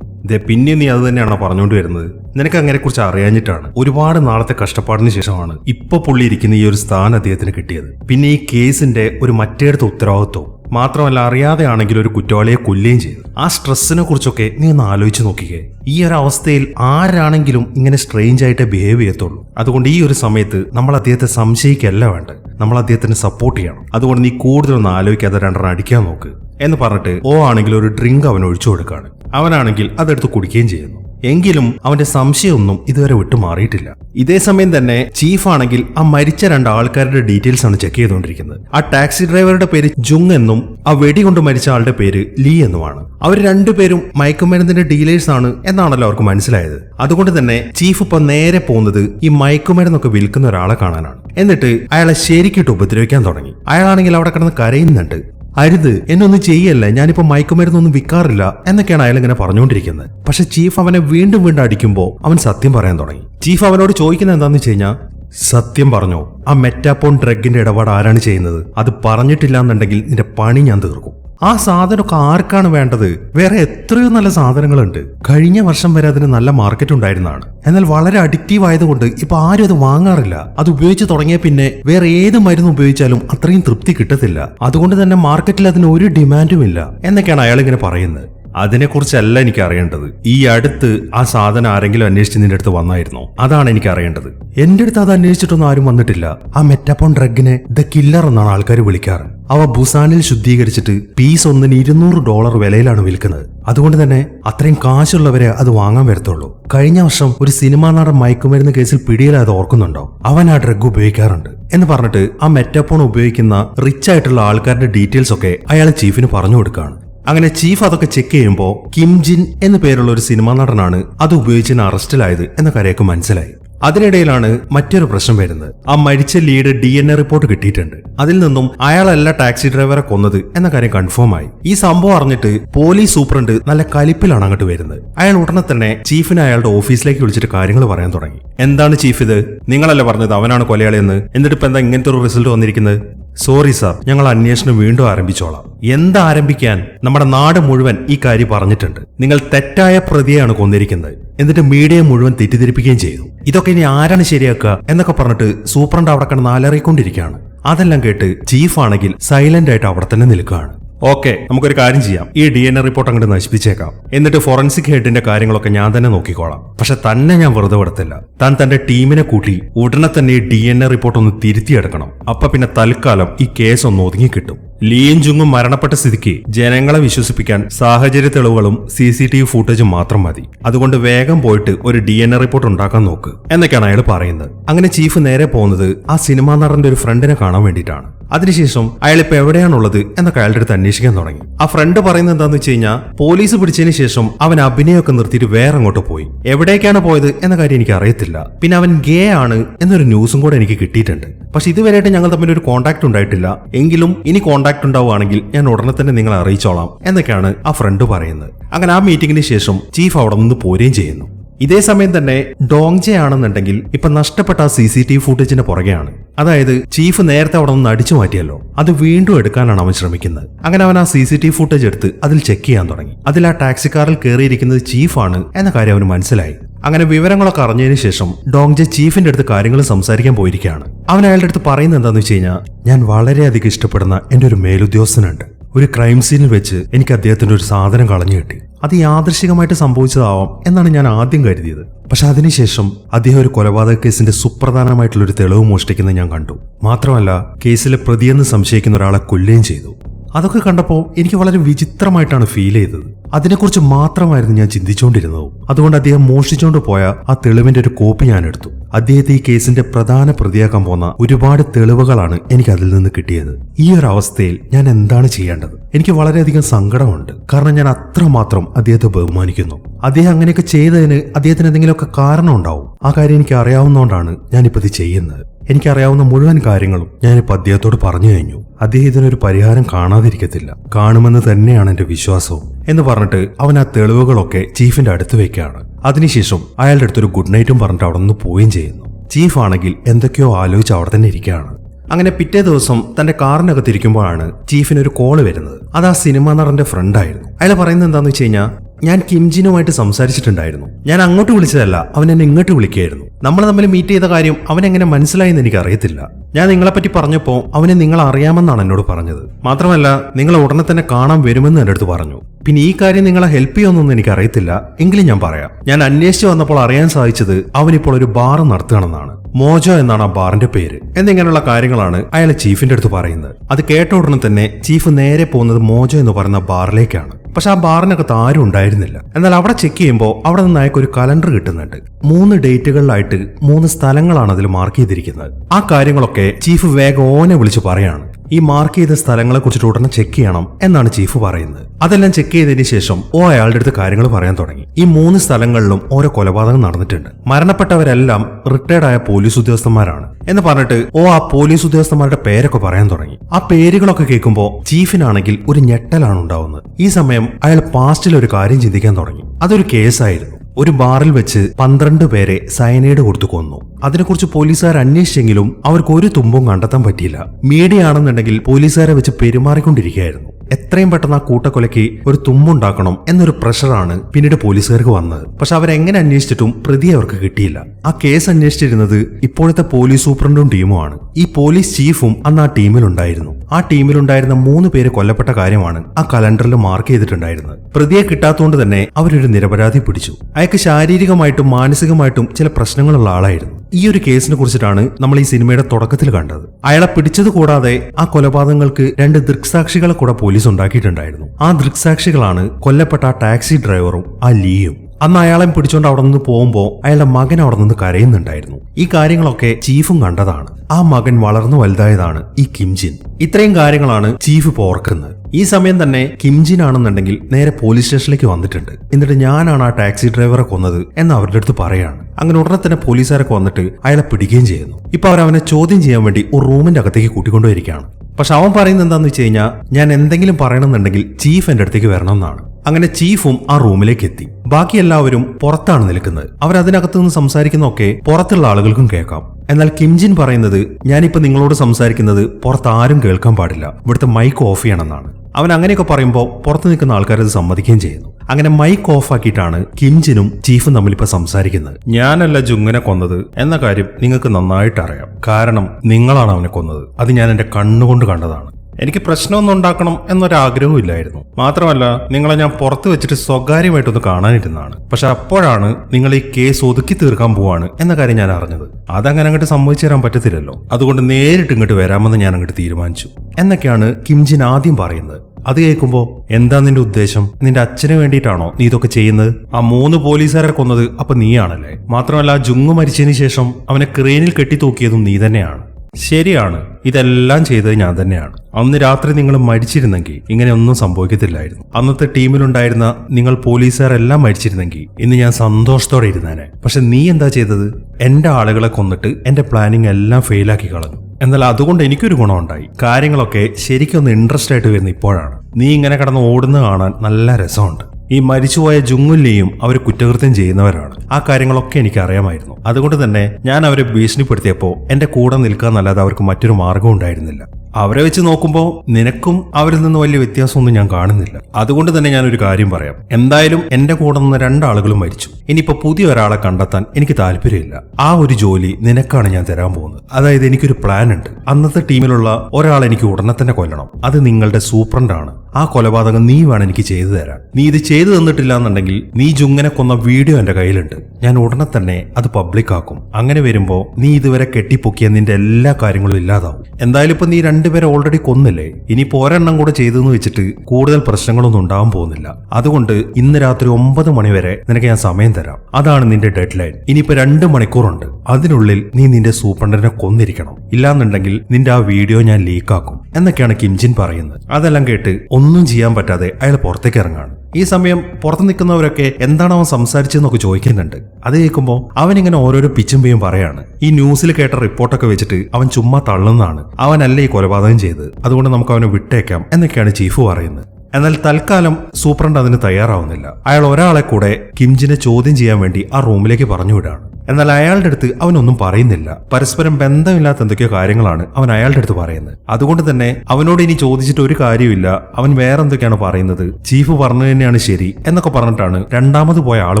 ദേ പിന്നെ നീ അത് തന്നെയാണോ പറഞ്ഞുകൊണ്ട് വരുന്നത്? നിനക്ക് അങ്ങനെ കുറിച്ച് അറിയാഞ്ഞിട്ടാണ്. ഒരുപാട് നാളത്തെ കഷ്ടപ്പാടിന് ശേഷമാണ് ഇപ്പൊ പുള്ളി ഇരിക്കുന്ന ഈ ഒരു സ്ഥാനം അദ്ദേഹത്തിന് കിട്ടിയത്. പിന്നെ ഈ കേസിന്റെ ഒരു മറ്റേടുത്ത ഉത്തരവാദിത്വം മാത്രമല്ല അറിയാതെ ആണെങ്കിൽ ഒരു കുറ്റവാളിയെ കൊല്ലുകയും ചെയ്തു. ആ സ്ട്രെസ്സിനെ കുറിച്ചൊക്കെ നീ ഒന്ന് ആലോചിച്ച് നോക്കിക്കേ. ഈ ഒരു അവസ്ഥയിൽ ആരാണെങ്കിലും ഇങ്ങനെ സ്ട്രെയിഞ്ച് ആയിട്ട് ബിഹേവ് ചെയ്യത്തുള്ളൂ. അതുകൊണ്ട് ഈ ഒരു സമയത്ത് നമ്മൾ അദ്ദേഹത്തെ സംശയിക്കല്ല വേണ്ട നമ്മൾ അദ്ദേഹത്തിന് സപ്പോർട്ട് ചെയ്യണം. അതുകൊണ്ട് നീ കൂടുതലൊന്നും ആലോചിക്കാതെ രണ്ടെണ്ണം അടിക്കാൻ നോക്ക്. എന്ന് പറഞ്ഞിട്ട് ഓ ആണെങ്കിൽ ഒരു ഡ്രിങ്ക് അവൻ ഒഴിച്ചു കൊടുക്കുകയാണ് അവനാണെങ്കിൽ അതെടുത്ത് കുടിക്കുകയും ചെയ്യുന്നു. എങ്കിലും അവന്റെ സംശയമൊന്നും ഇതുവരെ വിട്ടു മാറിയിട്ടില്ല. ഇതേ സമയം തന്നെ ചീഫ് ആണെങ്കിൽ ആ മരിച്ച രണ്ട് ആൾക്കാരുടെ ഡീറ്റെയിൽസ് ആണ് ചെക്ക് ചെയ്തുകൊണ്ടിരിക്കുന്നത്. ആ ടാക്സി ഡ്രൈവറുടെ പേര് ജുങ് എന്നും ആ വെടികൊണ്ട് മരിച്ച ആളുടെ പേര് ലീ എന്നുമാണ്. അവർ രണ്ടുപേരും മയക്കുമരുന്നിന്റെ ഡീലേഴ്സ് ആണ് എന്നാണല്ലോ അവർക്ക് മനസ്സിലായത്. അതുകൊണ്ട് തന്നെ ചീഫ് ഇപ്പൊ നേരെ പോകുന്നത് ഈ മയക്കുമരുന്നൊക്കെ വിൽക്കുന്ന ഒരാളെ കാണാനാണ്. എന്നിട്ട് അയാളെ ശരിക്കിട്ട് ഉപദ്രവിക്കാൻ തുടങ്ങി. അയാളാണെങ്കിൽ അവിടെ കിടന്ന് കരയുന്നുണ്ട്. അരുത് എന്നൊന്നും ചെയ്യല്ല. ഞാനിപ്പോ മയക്കുമരുന്നൊന്നും വിൽക്കാറില്ല എന്നൊക്കെയാണ് അയാൾ ഇങ്ങനെ പറഞ്ഞുകൊണ്ടിരിക്കുന്നത്. പക്ഷെ ചീഫ് അവനെ വീണ്ടും വീണ്ടും അടിക്കുമ്പോൾ അവൻ സത്യം പറയാൻ തുടങ്ങി. ചീഫ് അവനോട് ചോദിക്കുന്നത് എന്താണെന്ന് വെച്ച് കഴിഞ്ഞാൽ സത്യം പറഞ്ഞോ ആ മെറ്റാപ്പോൺ ഡ്രഗിന്റെ ഇടപാട് ആരാണ് ചെയ്യുന്നത്? അത് പറഞ്ഞിട്ടില്ല എന്നുണ്ടെങ്കിൽ നിന്റെ പണി ഞാൻ തീർക്കും. ആ സാധനമൊക്കെ ആർക്കാണ് വേണ്ടത്? വേറെ എത്രയോ നല്ല സാധനങ്ങളുണ്ട്. കഴിഞ്ഞ വർഷം വരെ അതിന് നല്ല മാർക്കറ്റ് ഉണ്ടായിരുന്നതാണ്. എന്നാൽ വളരെ അഡിക്റ്റീവ് ആയതുകൊണ്ട് ഇപ്പൊ ആരും അത് വാങ്ങാറില്ല. അത് ഉപയോഗിച്ച് തുടങ്ങിയ പിന്നെ വേറെ ഏത് മരുന്ന് ഉപയോഗിച്ചാലും അത്രയും തൃപ്തി കിട്ടത്തില്ല. അതുകൊണ്ട് തന്നെ മാർക്കറ്റിൽ അതിന് ഒരു ഡിമാൻഡും ഇല്ല. എന്നൊക്കെയാണ് അയാൾ ഇങ്ങനെ പറയുന്നത്. അതിനെക്കുറിച്ചല്ല എനിക്ക് അറിയേണ്ടത് ഈ അടുത്ത് ആ സാധനം ആരെങ്കിലും അന്വേഷിച്ച് നിന്റെ അടുത്ത് വന്നായിരുന്നോ? അതാണ് എനിക്ക് അറിയേണ്ടത് എന്റെ അടുത്ത് അത് അന്വേഷിച്ചിട്ടൊന്നും ആരും വന്നിട്ടില്ല. ആ മെറ്റാപ്പോൺ ഡ്രഗിനെ ദ കില്ലർ എന്നാണ് ആൾക്കാർ വിളിക്കാറ്. അവ ബുസാനിൽ ശുദ്ധീകരിച്ചിട്ട് പീസ് ഒന്നിന് ഇരുന്നൂറ് ഡോളർ വിലയിലാണ് വിൽക്കുന്നത്. അതുകൊണ്ട് തന്നെ അത്രയും കാശുള്ളവരെ അത് വാങ്ങാൻ വരത്തുള്ളൂ. കഴിഞ്ഞ വർഷം ഒരു സിനിമാ നടൻ മയക്കുമരുന്ന് കേസിൽ പിടിയിലായത് ഓർക്കുന്നുണ്ടോ? അവൻ ആ ഡ്രഗ് ഉപയോഗിക്കാറുണ്ട്. എന്ന് പറഞ്ഞിട്ട് ആ മെറ്റാപ്പോൺ ഉപയോഗിക്കുന്ന റിച്ച് ആയിട്ടുള്ള ആൾക്കാരുടെ ഡീറ്റെയിൽസ് ഒക്കെ അയാൾ ചീഫിന് പറഞ്ഞു കൊടുക്കുകയാണ് അങ്ങനെ ചീഫ് അതൊക്കെ ചെക്ക് ചെയ്യുമ്പോൾ കിം ജിൻ എന്ന പേരുള്ള ഒരു സിനിമാ നടനാണ് അത് ഉപയോഗിച്ചിന് അറസ്റ്റിലായത് എന്ന കാര്യമൊക്കെ മനസ്സിലായി. അതിനിടയിലാണ് മറ്റൊരു പ്രശ്നം വരുന്നത്. ആ മരിച്ച lead D N A report കിട്ടിയിട്ടുണ്ട്. അതിൽ നിന്നും അയാളല്ല ടാക്സി ഡ്രൈവറെ കൊന്നത് എന്ന കാര്യം കൺഫേം ആയി. ഈ സംഭവം അറിഞ്ഞിട്ട് പോലീസ് സൂപ്രണ്ട് നല്ല കലിപ്പിലാണ് അങ്ങോട്ട് വരുന്നത്. അയാൾ ഉടനെ തന്നെ ചീഫിനെ അയാളുടെ ഓഫീസിലേക്ക് വിളിച്ചിട്ട് കാര്യങ്ങൾ പറയാൻ തുടങ്ങി. എന്താണ് ചീഫ് ഇത്? നിങ്ങളല്ല പറഞ്ഞത് അവനാണ് കൊലയാളിയെന്ന്? എന്നിട്ട് ഇപ്പൊ എന്താ ഇങ്ങനത്തെ ഒരു റിസൾട്ട് വന്നിരിക്കുന്നത്? സോറി സാർ ഞങ്ങൾ അന്വേഷണം വീണ്ടും ആരംഭിച്ചോളാം. എന്താ ആരംഭിക്കാൻ നമ്മുടെ നാട് മുഴുവൻ ഈ കാര്യം പറഞ്ഞിട്ടുണ്ട്. നിങ്ങൾ തെറ്റായ പ്രതിയാണ് കൊന്നിരിക്കുന്നത്. എന്നിട്ട് മീഡിയ മുഴുവൻ തെറ്റിദ്ധരിപ്പിക്കുകയും ചെയ്തു. ഇതൊക്കെ ഇനി ആരാണ് ശരിയാക്കുക എന്നൊക്കെ പറഞ്ഞിട്ട് സൂപ്രണ്ട് അവിടെ കണ്ട് നാലറിയിക്കൊണ്ടിരിക്കുകയാണ്. അതെല്ലാം കേട്ട് ചീഫ് ആണെങ്കിൽ സൈലന്റ് ആയിട്ട് അവിടെ തന്നെ നിൽക്കുകയാണ്. ഓക്കെ നമുക്കൊരു കാര്യം ചെയ്യാം. ഈ ഡി എൻ എ റിപ്പോർട്ട് അങ്ങോട്ട് നശിപ്പിച്ചേക്കാം. എന്നിട്ട് ഫോറൻസിക് ഹെഡിന്റെ കാര്യങ്ങളൊക്കെ ഞാൻ തന്നെ നോക്കിക്കോളാം. പക്ഷെ തന്നെ ഞാൻ വെറുതെ വിടത്തില്ല. താൻ തന്റെ ടീമിനെ കൂട്ടി ഉടനെ തന്നെ ഈ ഡി എൻ എ റിപ്പോർട്ട് ഒന്ന് തിരുത്തിയെടുക്കണം. അപ്പൊ പിന്നെ തൽക്കാലം ഈ കേസ് ഒന്ന് ഒതുങ്ങി കിട്ടും ലീയും ജുങ്ങും മരണപ്പെട്ട സ്ഥിതിക്ക് ജനങ്ങളെ വിശ്വസിപ്പിക്കാൻ സാഹചര്യ തെളിവുകളും സി സി ടി വി ഫുട്ടേജും മാത്രം മതി. അതുകൊണ്ട് വേഗം പോയിട്ട് ഒരു ഡി എൻ എ റിപ്പോർട്ട് ഉണ്ടാക്കാൻ നോക്ക്. എന്നൊക്കെയാണ് അയാൾ പറയുന്നത്. അങ്ങനെ ചീഫ് നേരെ പോകുന്നത് ആ സിനിമാ നടന്റെ ഒരു ഫ്രണ്ടിനെ കാണാൻ വേണ്ടിയിട്ടാണ്. അതിനുശേഷം അയാൾ ഇപ്പൊ എവിടെയാണുള്ളത് എന്നൊക്കെ അയാളുടെ അടുത്ത് അന്വേഷിക്കാൻ തുടങ്ങി. ആ ഫ്രണ്ട് പറയുന്നത് എന്താന്ന് വെച്ച് കഴിഞ്ഞാൽ പോലീസ് പിടിച്ചതിന് ശേഷം അവൻ അഭിനയമൊക്കെ നിർത്തിയിട്ട് വേറെ അങ്ങോട്ട് പോയി. എവിടേക്കാണ് പോയത് എന്ന കാര്യം എനിക്ക് അറിയത്തില്ല. പിന്നെ അവൻ ഗേ ആണ് എന്നൊരു ന്യൂസും കൂടെ എനിക്ക് കിട്ടിയിട്ടുണ്ട്. പക്ഷെ ഇതുവരെയായിട്ട് ഞങ്ങൾ തമ്മിൽ ഒരു കോൺടാക്ട് ഉണ്ടായിട്ടില്ല. എങ്കിലും ഇനി കോൺടാക്ട് ഉണ്ടാവുകയാണെങ്കിൽ ഞാൻ ഉടനെ തന്നെ നിങ്ങളെ അറിയിച്ചോളാം എന്നൊക്കെയാണ് ആ ഫ്രണ്ട് പറയുന്നത്. അങ്ങനെ ആ മീറ്റിംഗിന് ശേഷം ചീഫ് അവിടെ നിന്ന് പോരുകയും ചെയ്യുന്നു. ഇതേ സമയം തന്നെ ഡോങ്ജെ ആണെന്നുണ്ടെങ്കിൽ ഇപ്പൊ നഷ്ടപ്പെട്ട ആ സി സി ടി വി ഫുട്ടേജിന് പുറകെയാണ്. അതായത് ചീഫ് നേരത്തെ അവിടെ നിന്ന് അടിച്ചു മാറ്റിയല്ലോ. അത് വീണ്ടും എടുക്കാനാണ് അവൻ ശ്രമിക്കുന്നത്. അങ്ങനെ അവൻ ആ സി സി ടി ഫുട്ടേജ് എടുത്ത് അതിൽ ചെക്ക് ചെയ്യാൻ തുടങ്ങി. അതിൽ ആ ടാക്സിക്കാറിൽ കയറിയിരിക്കുന്നത് ചീഫാണ് എന്ന കാര്യം അവന് മനസ്സിലായി. അങ്ങനെ വിവരങ്ങളൊക്കെ അറിഞ്ഞതിന് ശേഷം ഡോങ്ജെ ചീഫിന്റെ അടുത്ത് കാര്യങ്ങൾ സംസാരിക്കാൻ പോയിരിക്കുകയാണ്. അവൻ അയാളുടെ അടുത്ത് പറയുന്നത് എന്താണെന്ന് വെച്ച് കഴിഞ്ഞാൽ ഞാൻ വളരെയധികം ഇഷ്ടപ്പെടുന്ന എന്റെ ഒരു മേലുദ്യോഗസ്ഥനുണ്ട്. ഒരു ക്രൈം സീനിൽ വെച്ച് എനിക്ക് അദ്ദേഹത്തിന്റെ ഒരു സാധനം കളഞ്ഞു കിട്ടി. അത് യാദൃശികമായിട്ട് സംഭവിച്ചതാവാം എന്നാണ് ഞാൻ ആദ്യം കരുതിയത്. പക്ഷെ അതിനുശേഷം അദ്ദേഹം ഒരു കൊലപാതക കേസിന്റെ സുപ്രധാനമായിട്ടുള്ള ഒരു തെളിവ് മോഷ്ടിക്കുന്നത് ഞാൻ കണ്ടു. മാത്രമല്ല കേസിലെ പ്രതിയെന്ന് സംശയിക്കുന്ന ഒരാളെ കൊല്ലുകയും ചെയ്തു. അതൊക്കെ കണ്ടപ്പോൾ എനിക്ക് വളരെ വിചിത്രമായിട്ടാണ് ഫീൽ ചെയ്തത്. അതിനെക്കുറിച്ച് മാത്രമായിരുന്നു ഞാൻ ചിന്തിച്ചുകൊണ്ടിരുന്നത്. അതുകൊണ്ട് അദ്ദേഹം മോഷ്ടിച്ചുകൊണ്ട് പോയ ആ തെളിവിന്റെ ഒരു കോപ്പി ഞാൻ എടുത്തു. അദ്ദേഹത്തെ ഈ കേസിന്റെ പ്രധാന പ്രതിയാക്കാൻ പോകുന്ന ഒരുപാട് തെളിവുകളാണ് എനിക്ക് അതിൽ നിന്ന് കിട്ടിയത്. ഈ ഒരു അവസ്ഥയിൽ ഞാൻ എന്താണ് ചെയ്യേണ്ടത്? എനിക്ക് വളരെയധികം സങ്കടമുണ്ട്. കാരണം ഞാൻ അത്രമാത്രം അദ്ദേഹത്തെ ബഹുമാനിക്കുന്നു. അദ്ദേഹം അങ്ങനെയൊക്കെ ചെയ്തതിന് അദ്ദേഹത്തിന് എന്തെങ്കിലുമൊക്കെ കാരണം ഉണ്ടാവും ആ കാര്യം എനിക്ക് അറിയാവുന്നതുകൊണ്ടാണ് ഞാനിപ്പോൾ ഇത് ചെയ്യുന്നത്. എനിക്കറിയാവുന്ന മുഴുവൻ കാര്യങ്ങളും ഞാനിപ്പോൾ അദ്ദേഹത്തോട് പറഞ്ഞു കഴിഞ്ഞു. അദ്ദേഹം ഇതിനൊരു പരിഹാരം കാണാതിരിക്കത്തില്ല. കാണുമെന്ന് തന്നെയാണ് എന്റെ വിശ്വാസവും. എന്ന് പറഞ്ഞിട്ട് അവൻ ആ തെളിവുകളൊക്കെ ചീഫിന്റെ അടുത്ത് വെക്കുകയാണ്. അതിനുശേഷം അയാളുടെ അടുത്തൊരു ഗുഡ് നൈറ്റും പറഞ്ഞിട്ട് അവിടെ നിന്ന് പോവുകയും ചെയ്യുന്നു. ചീഫ് ആണെങ്കിൽ എന്തൊക്കെയോ ആലോചിച്ച് അവിടെ തന്നെ ഇരിക്കുകയാണ്. അങ്ങനെ പിറ്റേ ദിവസം തന്റെ കാറിനകത്ത് ഇരിക്കുമ്പോഴാണ് ചീഫിന് ഒരു കോൾ വരുന്നത്. അത് ആ സിനിമ നടന്റെ ഫ്രണ്ടായിരുന്നു അയാൾ പറയുന്നത് എന്താണെന്ന് വെച്ച് കഴിഞ്ഞാൽ ഞാൻ കിംജിനുമായിട്ട് സംസാരിച്ചിട്ടുണ്ടായിരുന്നു. ഞാൻ അങ്ങോട്ട് വിളിച്ചതല്ല അവൻ എന്നെ ഇങ്ങോട്ട് വിളിക്കുകയായിരുന്നു. നമ്മൾ തമ്മിൽ മീറ്റ് ചെയ്ത കാര്യം അവൻ എങ്ങനെ മനസ്സിലായെന്ന് എനിക്ക് അറിയത്തില്ല ഞാൻ നിങ്ങളെപ്പറ്റി പറഞ്ഞപ്പോൾ അവനെ നിങ്ങൾ അറിയാമെന്നാണ് എന്നോട് പറഞ്ഞത്. മാത്രമല്ല നിങ്ങൾ ഉടനെ തന്നെ കാണാൻ വരുമെന്ന് എന്റെ അടുത്ത് പറഞ്ഞു. പിന്നെ ഈ കാര്യം നിങ്ങളെ ഹെൽപ്പ് ചെയ്യുമെന്നൊന്നും എനിക്ക് അറിയത്തില്ല എങ്കിലും ഞാൻ പറയാം. ഞാൻ അന്വേഷിച്ച് വന്നപ്പോൾ അറിയാൻ സാധിച്ചത് അവനിപ്പോൾ ഒരു ബാർ നടത്തുകയാണെന്നാണ്. മോജോ എന്നാണ് ആ ബാറിന്റെ പേര്. എന്നിങ്ങനെയുള്ള കാര്യങ്ങളാണ് അയാൾ ചീഫിന്റെ അടുത്ത് പറയുന്നത്. അത് കേട്ട ഉടനെ തന്നെ ചീഫ് നേരെ പോകുന്നത് മോജോ എന്ന് പറയുന്ന ബാറിലേക്കാണ്. പക്ഷെ ആ ബാറിനകത്ത് ആരും ഉണ്ടായിരുന്നില്ല. എന്നാൽ അവിടെ ചെക്ക് ചെയ്യുമ്പോൾ അവിടെ നിന്ന് അയാൾക്ക് ഒരു കലണ്ടർ കിട്ടുന്നുണ്ട്. മൂന്ന് ഡേറ്റുകളിലായിട്ട് മൂന്ന് സ്ഥലങ്ങളാണ് അതിൽ മാർക്ക് ചെയ്തിരിക്കുന്നത്. ആ കാര്യങ്ങളൊക്കെ ചീഫ് വേഗം ഓനെ വിളിച്ച് പറയാണ്. ഈ മാർക്ക് ചെയ്ത സ്ഥലങ്ങളെ കുറിച്ചിട്ട് ഉടനെ ചെക്ക് ചെയ്യണം എന്നാണ് ചീഫ് പറയുന്നത്. അതെല്ലാം ചെക്ക് ചെയ്തതിന് ശേഷം ഓ അയാളുടെ അടുത്ത് കാര്യങ്ങൾ പറയാൻ തുടങ്ങി. ഈ മൂന്ന് സ്ഥലങ്ങളിലും ഓരോ കൊലപാതകം നടന്നിട്ടുണ്ട്. മരണപ്പെട്ടവരെല്ലാം റിട്ടയർഡ് ആയ പോലീസ് ഉദ്യോഗസ്ഥന്മാരാണ് എന്ന് പറഞ്ഞിട്ട് ഓ ആ പോലീസ് ഉദ്യോഗസ്ഥന്മാരുടെ പേരൊക്കെ പറയാൻ തുടങ്ങി. ആ പേരുകളൊക്കെ കേൾക്കുമ്പോൾ ചീഫിനാണെങ്കിൽ ഒരു ഞെട്ടലാണ് ഉണ്ടാവുന്നത്. ഈ സമയം അയാൾ പാസ്റ്റിൽ ഒരു കാര്യം ചിന്തിക്കാൻ തുടങ്ങി. അതൊരു കേസായിരുന്നു ഒരു ബാറിൽ വെച്ച് പന്ത്രണ്ട് പേരെ സയനൈഡ് കൊടുത്തു കൊന്നു. അതിനെക്കുറിച്ച് പോലീസുകാർ അന്വേഷിച്ചെങ്കിലും അവർക്ക് ഒരു തുമ്പും കണ്ടെത്താൻ പറ്റിയില്ല. മീഡിയ ആണെന്നുണ്ടെങ്കിൽ പോലീസുകാരെ വെച്ച് പെരുമാറിക്കൊണ്ടിരിക്കുകയായിരുന്നു. എത്രയും പെട്ടെന്ന് ആ കൂട്ടക്കൊലയ്ക്ക് ഒരു തുമ്പുണ്ടാക്കണം എന്നൊരു പ്രഷറാണ് പിന്നീട് പോലീസുകാർക്ക് വന്നത്. പക്ഷെ അവരെങ്ങനെ അന്വേഷിച്ചിട്ടും പ്രതി അവർക്ക് കിട്ടിയില്ല. ആ കേസ് അന്വേഷിച്ചിരുന്നത് ഇപ്പോഴത്തെ പോലീസ് സൂപ്രണ്ടും ടീമുമാണ്. ഈ പോലീസ് ചീഫും അന്ന് ആ ടീമിലുണ്ടായിരുന്നു. ആ ടീമിലുണ്ടായിരുന്ന മൂന്ന് പേര് കൊല്ലപ്പെട്ട കാര്യമാണ് ആ കലണ്ടറിൽ മാർക്ക് ചെയ്തിട്ടുണ്ടായിരുന്നത്. പ്രതിയെ കിട്ടാത്തതുകൊണ്ട് തന്നെ അവരൊരു നിരപരാധി പിടിച്ചു. അയാൾക്ക് ശാരീരികമായിട്ടും മാനസികമായിട്ടും ചില പ്രശ്നങ്ങളുള്ള ആളായിരുന്നു. ഈ ഒരു കേസിനെ കുറിച്ചിട്ടാണ് നമ്മൾ ഈ സിനിമയുടെ തുടക്കത്തിൽ കണ്ടത്. അയാളെ പിടിച്ചത് കൂടാതെ ആ കൊലപാതകങ്ങൾക്ക് രണ്ട് ദൃക്സാക്ഷികളെ കൂടെ പോലീസ് ഉണ്ടാക്കിയിട്ടുണ്ടായിരുന്നു ആ ദൃക്സാക്ഷികളാണ് കൊല്ലപ്പെട്ട ടാക്സി ഡ്രൈവറും ആ ലീയും. അന്ന് അയാളെ പിടിച്ചോണ്ട് അവിടെ നിന്ന് പോകുമ്പോൾ അയാളുടെ മകൻ അവിടെ നിന്ന് കരയുന്നുണ്ടായിരുന്നു. ഈ കാര്യങ്ങളൊക്കെ ചീഫും കണ്ടതാണ്. ആ മകൻ വളർന്നു വലുതായതാണ് ഈ കിംജിൻ ഇത്രയും കാര്യങ്ങളാണ് ചീഫ് ഇപ്പോൾ ഓർക്കുന്നത്. ഈ സമയം തന്നെ കിംജിൻ ആണെന്നുണ്ടെങ്കിൽ നേരെ പോലീസ് സ്റ്റേഷനിലേക്ക് വന്നിട്ടുണ്ട്. എന്നിട്ട് ഞാനാണ് ആ ടാക്സി ഡ്രൈവറെ കൊന്നത് എന്ന് അവരുടെ അടുത്ത് പറയാണ്. അങ്ങനെ ഉടനെ തന്നെ പോലീസുകാരൊക്കെ വന്നിട്ട് അയാളെ പിടിക്കുകയും ചെയ്യുന്നു. ഇപ്പൊ അവരവനെ ചോദ്യം ചെയ്യാൻ വേണ്ടി ഒരു റൂമിന്റെ അകത്തേക്ക് കൂട്ടിക്കൊണ്ടുപോയിരിക്കുകയാണ് പക്ഷെ അവൻ പറയുന്നത് എന്താണെന്ന് വെച്ച് കഴിഞ്ഞാൽ ഞാൻ എന്തെങ്കിലും പറയണമെന്നുണ്ടെങ്കിൽ ചീഫ് എന്റെ അടുത്തേക്ക് വരണമെന്നാണ്. അങ്ങനെ ചീഫും ആ റൂമിലേക്ക് എത്തി. ബാക്കി എല്ലാവരും പുറത്താണ് നിൽക്കുന്നത്. അവർ അതിനകത്ത് നിന്ന് സംസാരിക്കുന്നൊക്കെ പുറത്തുള്ള ആളുകൾക്കും കേൾക്കാം. എന്നാൽ കിംജിൻ പറയുന്നത് ഞാനിപ്പോ നിങ്ങളോട് സംസാരിക്കുന്നത് പുറത്ത് ആരും കേൾക്കാൻ പാടില്ല. ഇവിടുത്തെ മൈക്ക് ഓഫ് ചെയ്യണമെന്നാണ്. അവൻ അങ്ങനെയൊക്കെ പറയുമ്പോൾ പുറത്ത് നിൽക്കുന്ന ആൾക്കാർ അത് സമ്മതിക്കുകയും ചെയ്യുന്നു. അങ്ങനെ മൈക്ക് ഓഫ് ആക്കിയിട്ടാണ് കിംജിനും ചീഫും തമ്മിൽ സംസാരിക്കുന്നത്. ഞാനല്ല ജുങ്ങിനെ കൊന്നത്. എന്ന കാര്യം നിങ്ങൾക്ക് നന്നായിട്ട് അറിയാം. കാരണം നിങ്ങളാണ് അവനെ കൊന്നത്. അത് ഞാൻ എന്റെ കണ്ണുകൊണ്ട് കണ്ടതാണ്. എനിക്ക് പ്രശ്നമൊന്നും ഉണ്ടാക്കണം എന്നൊരാഗ്രഹവും ഇല്ലായിരുന്നു. മാത്രമല്ല നിങ്ങളെ ഞാൻ പുറത്ത് വെച്ചിട്ട് സ്വകാര്യമായിട്ടൊന്ന് കാണാനിരുന്നതാണ്. പക്ഷെ അപ്പോഴാണ് നിങ്ങൾ ഈ കേസ് ഒതുക്കി തീർക്കാൻ പോവാണ് എന്ന കാര്യം ഞാൻ അറിഞ്ഞത്. അതങ്ങനെ അങ്ങോട്ട് സംഭവിച്ചു തരാൻ പറ്റത്തില്ലല്ലോ. അതുകൊണ്ട് നേരിട്ട് ഇങ്ങോട്ട് വരാമെന്ന് ഞാൻ അങ്ങോട്ട് തീരുമാനിച്ചു. എന്നൊക്കെയാണ് കിംജിൻ ആദ്യം പറയുന്നത്. അത് കേൾക്കുമ്പോൾ എന്താ നിന്റെ ഉദ്ദേശം? നിന്റെ അച്ഛന് വേണ്ടിയിട്ടാണോ നീ ഇതൊക്കെ ചെയ്യുന്നത്? ആ മൂന്ന് പോലീസുകാരെ കൊന്നത് അപ്പൊ നീയാണല്ലേ? മാത്രമല്ല ജുങ്ങു മരിച്ചതിന് ശേഷം അവനെ ക്രെയിനിൽ കെട്ടിത്തൂക്കിയതും നീ തന്നെയാണ്. ശരിയാണ്. ഇതെല്ലാം ചെയ്തത് ഞാൻ തന്നെയാണ്. അന്ന് രാത്രി നിങ്ങൾ മരിച്ചിരുന്നെങ്കിൽ ഇങ്ങനെയൊന്നും സംഭവിക്കത്തില്ലായിരുന്നു. അന്നത്തെ ടീമിലുണ്ടായിരുന്ന നിങ്ങൾ പോലീസുകാരെല്ലാം മരിച്ചിരുന്നെങ്കിൽ ഇന്ന് ഞാൻ സന്തോഷത്തോടെ ഇരുന്നേനെ. പക്ഷെ നീ എന്താ ചെയ്തത്? എന്റെ ആളുകളെ കൊന്നിട്ട് എന്റെ പ്ലാനിങ് എല്ലാം ഫെയിലാക്കി കളഞ്ഞു. എന്നാൽ അതുകൊണ്ട് എനിക്കൊരു ഗുണമുണ്ടായി. കാര്യങ്ങളൊക്കെ ശരിക്കൊന്ന് ഇൻട്രസ്റ്റ് ആയിട്ട് വരുന്ന ഇപ്പോഴാണ്. നീ ഇങ്ങനെ കടന്ന് ഓടുന്ന കാണാൻ നല്ല രസമുണ്ട്. ഈ മരിച്ചുപോയ ജുങ്ങുല്ലിയും അവർ കുറ്റകൃത്യം ചെയ്യുന്നവരാണ്. ആ കാര്യങ്ങളൊക്കെ എനിക്ക് അറിയാമായിരുന്നു അതുകൊണ്ട് തന്നെ ഞാൻ അവരെ ഭീഷണിപ്പെടുത്തിയപ്പോൾ എന്റെ കൂടെ നിൽക്കാന്നല്ലാതെ അവർക്ക് മറ്റൊരു മാർഗം ഉണ്ടായിരുന്നില്ല. അവരെ വെച്ച് നോക്കുമ്പോൾ നിനക്കും അവരിൽ നിന്ന് വലിയ വ്യത്യാസമൊന്നും ഞാൻ കാണുന്നില്ല. അതുകൊണ്ട് തന്നെ ഞാൻ ഒരു കാര്യം പറയാം. എന്തായാലും എന്റെ കൂടെ നിന്ന് രണ്ടാളുകളും മരിച്ചു. ഇനിയിപ്പോ പുതിയ ഒരാളെ കണ്ടെത്താൻ എനിക്ക് താല്പര്യമില്ല. ആ ഒരു ജോലി നിനക്കാണ് ഞാൻ തരാൻ പോകുന്നത്. അതായത് എനിക്കൊരു പ്ലാൻ ഉണ്ട്. അന്നത്തെ ടീമിലുള്ള ഒരാൾ എനിക്ക് ഉടനെ തന്നെ കൊല്ലണം. അത് നിങ്ങളുടെ സൂപ്രണ്ടാണ് ആ കൊലപാതകം നീ വേണം എനിക്ക് ചെയ്തു തരാൻ. നീ ഇത് ചെയ്തു തന്നിട്ടില്ല എന്നുണ്ടെങ്കിൽ നീ ജുങ്ങനെ കൊന്ന വീഡിയോ എന്റെ കയ്യിലുണ്ട്. ഞാൻ ഉടനെ തന്നെ അത് പബ്ലിക് ആക്കും. അങ്ങനെ വരുമ്പോ നീ ഇതുവരെ കെട്ടിപ്പൊക്കിയ നിന്റെ എല്ലാ കാര്യങ്ങളും ഇല്ലാതാവും. എന്തായാലും ഇപ്പൊ നീ രണ്ടുപേരെ ഓൾറെഡി കൊന്നില്ലേ? ഇനിയിപ്പോ ഒരെണ്ണം കൂടെ ചെയ്തെന്ന് വെച്ചിട്ട് കൂടുതൽ പ്രശ്നങ്ങളൊന്നും ഉണ്ടാവാൻ പോകുന്നില്ല. അതുകൊണ്ട് ഇന്ന് രാത്രി ഒമ്പത് മണിവരെ നിനക്ക് ഞാൻ സമയം തരാം. അതാണ് നിന്റെ ഡെഡ് ലൈൻ ഇനിയിപ്പോ രണ്ട് മണിക്കൂറുണ്ട്. അതിനുള്ളിൽ നീ നിന്റെ സൂപ്രണ്ടിനെ കൊന്നിരിക്കണം. ഇല്ലാന്നുണ്ടെങ്കിൽ നിന്റെ ആ വീഡിയോ ഞാൻ ലീക്കാക്കും എന്നൊക്കെയാണ് കിംജിൻ പറയുന്നത്. അതെല്ലാം കേട്ട് ഒന്നും ചെയ്യാൻ പറ്റാതെ അയാൾ പുറത്തേക്ക് ഇറങ്ങാണ് ഈ സമയം പുറത്ത് നിൽക്കുന്നവരൊക്കെ എന്താണ് അവൻ സംസാരിച്ചതെന്നൊക്കെ ചോദിക്കുന്നുണ്ട്. അത് കേൾക്കുമ്പോൾ അവൻ ഇങ്ങനെ ഓരോരോ പിച്ചും പേയും പറയാണ്. ഈ ന്യൂസിൽ കേട്ട റിപ്പോർട്ടൊക്കെ വെച്ചിട്ട് അവൻ ചുമ്മാ തള്ളുന്നതാണ്. അവനല്ലേ ഈ കൊലപാതകം ചെയ്ത് അതുകൊണ്ട് നമുക്ക് അവനെ വിട്ടേക്കാം എന്നൊക്കെയാണ് ചീഫ് പറയുന്നത്. എന്നാൽ തൽക്കാലം സൂപ്രണ്ട് അതിന് തയ്യാറാവുന്നില്ല. അയാൾ ഒരാളെ കൂടെ കിംജിനെ ചോദ്യം ചെയ്യാൻ വേണ്ടി ആ റൂമിലേക്ക് പറഞ്ഞു വിടാണ് എന്നാൽ അയാളുടെ അടുത്ത് അവനൊന്നും പറയുന്നില്ല. പരസ്പരം ബന്ധമില്ലാത്ത എന്തൊക്കെയോ കാര്യങ്ങളാണ് അവൻ അയാളുടെ അടുത്ത് പറയുന്നത്. അതുകൊണ്ട് തന്നെ അവനോട് ഇനി ചോദിച്ചിട്ട് ഒരു കാര്യമില്ല അവൻ വേറെ എന്തൊക്കെയാണ് പറയുന്നത്? ചീഫ് പറഞ്ഞു തന്നെയാണ് ശരി എന്നൊക്കെ പറഞ്ഞിട്ടാണ് രണ്ടാമത് പോയ ആൾ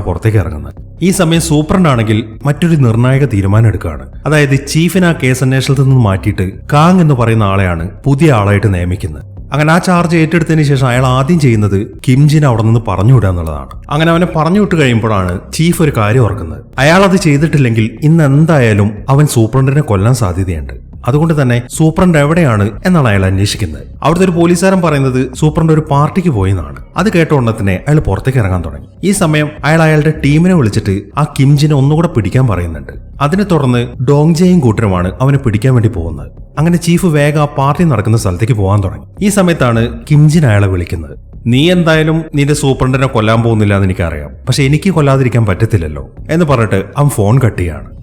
പുറത്തേക്ക് ഇറങ്ങുന്നത്. ഈ സമയം സൂപ്രണ്ട് ആണെങ്കിൽ മറ്റൊരു നിർണായക തീരുമാനം എടുക്കുകയാണ്. അതായത് ചീഫിന് ആ കേസ് അന്വേഷണത്തിൽ നിന്ന് മാറ്റിയിട്ട് കാങ് എന്ന് പറയുന്ന ആളെയാണ് പുതിയ ആളായിട്ട് നിയമിക്കുന്നത്. അങ്ങനെ ആ ചാർജ് ഏറ്റെടുത്തതിന് ശേഷം അയാൾ ആദ്യം ചെയ്യുന്നത് കിംജിനെ അവിടെ നിന്ന് പറഞ്ഞു വിടുക എന്നുള്ളതാണ്. അങ്ങനെ അവനെ പറഞ്ഞു വിട്ട് കഴിയുമ്പോഴാണ് ചീഫ് ഒരു കാര്യം ഓർക്കുന്നത്. അയാൾ അത് ചെയ്തിട്ടില്ലെങ്കിൽ ഇന്ന് എന്തായാലും അവൻ സൂപ്രണ്ടിനെ കൊല്ലാൻ സാധ്യതയുണ്ട്. അതുകൊണ്ട് തന്നെ സൂപ്രണ്ട് എവിടെയാണ് എന്നാണ് അയാൾ അന്വേഷിക്കുന്നത്. അവിടുത്തെ ഒരു പോലീസുകാരൻ പറയുന്നത് സൂപ്രണ്ട് ഒരു പാർട്ടിക്ക് പോയെന്നാണ് അത് കേട്ട ഉടനെ അയാൾ പുറത്തേക്ക് ഇറങ്ങാൻ തുടങ്ങി. ഈ സമയം അയാൾ അയാളുടെ ടീമിനെ വിളിച്ചിട്ട് ആ കിംജിനെ ഒന്നുകൂടെ പിടിക്കാൻ പറയുന്നുണ്ട്. അതിനെ തുടർന്ന് ഡോങ്ജയും കൂട്ടരുമാണ് അവനെ പിടിക്കാൻ വേണ്ടി പോകുന്നത്. അങ്ങനെ ചീഫ് വേഗം ആ പാർട്ടി നടക്കുന്ന സ്ഥലത്തേക്ക് പോകാൻ തുടങ്ങി. ഈ സമയത്താണ് കിംജിൻ അയാളെ വിളിക്കുന്നത്. നീ എന്തായാലും നിന്റെ സൂപ്രണ്ടിനെ കൊല്ലാൻ പോകുന്നില്ല എന്ന് എനിക്കറിയാം. പക്ഷെ എനിക്ക് കൊല്ലാതിരിക്കാൻ പറ്റത്തില്ലല്ലോ എന്ന് പറഞ്ഞിട്ട് അവൻ ഫോൺ കട്ട്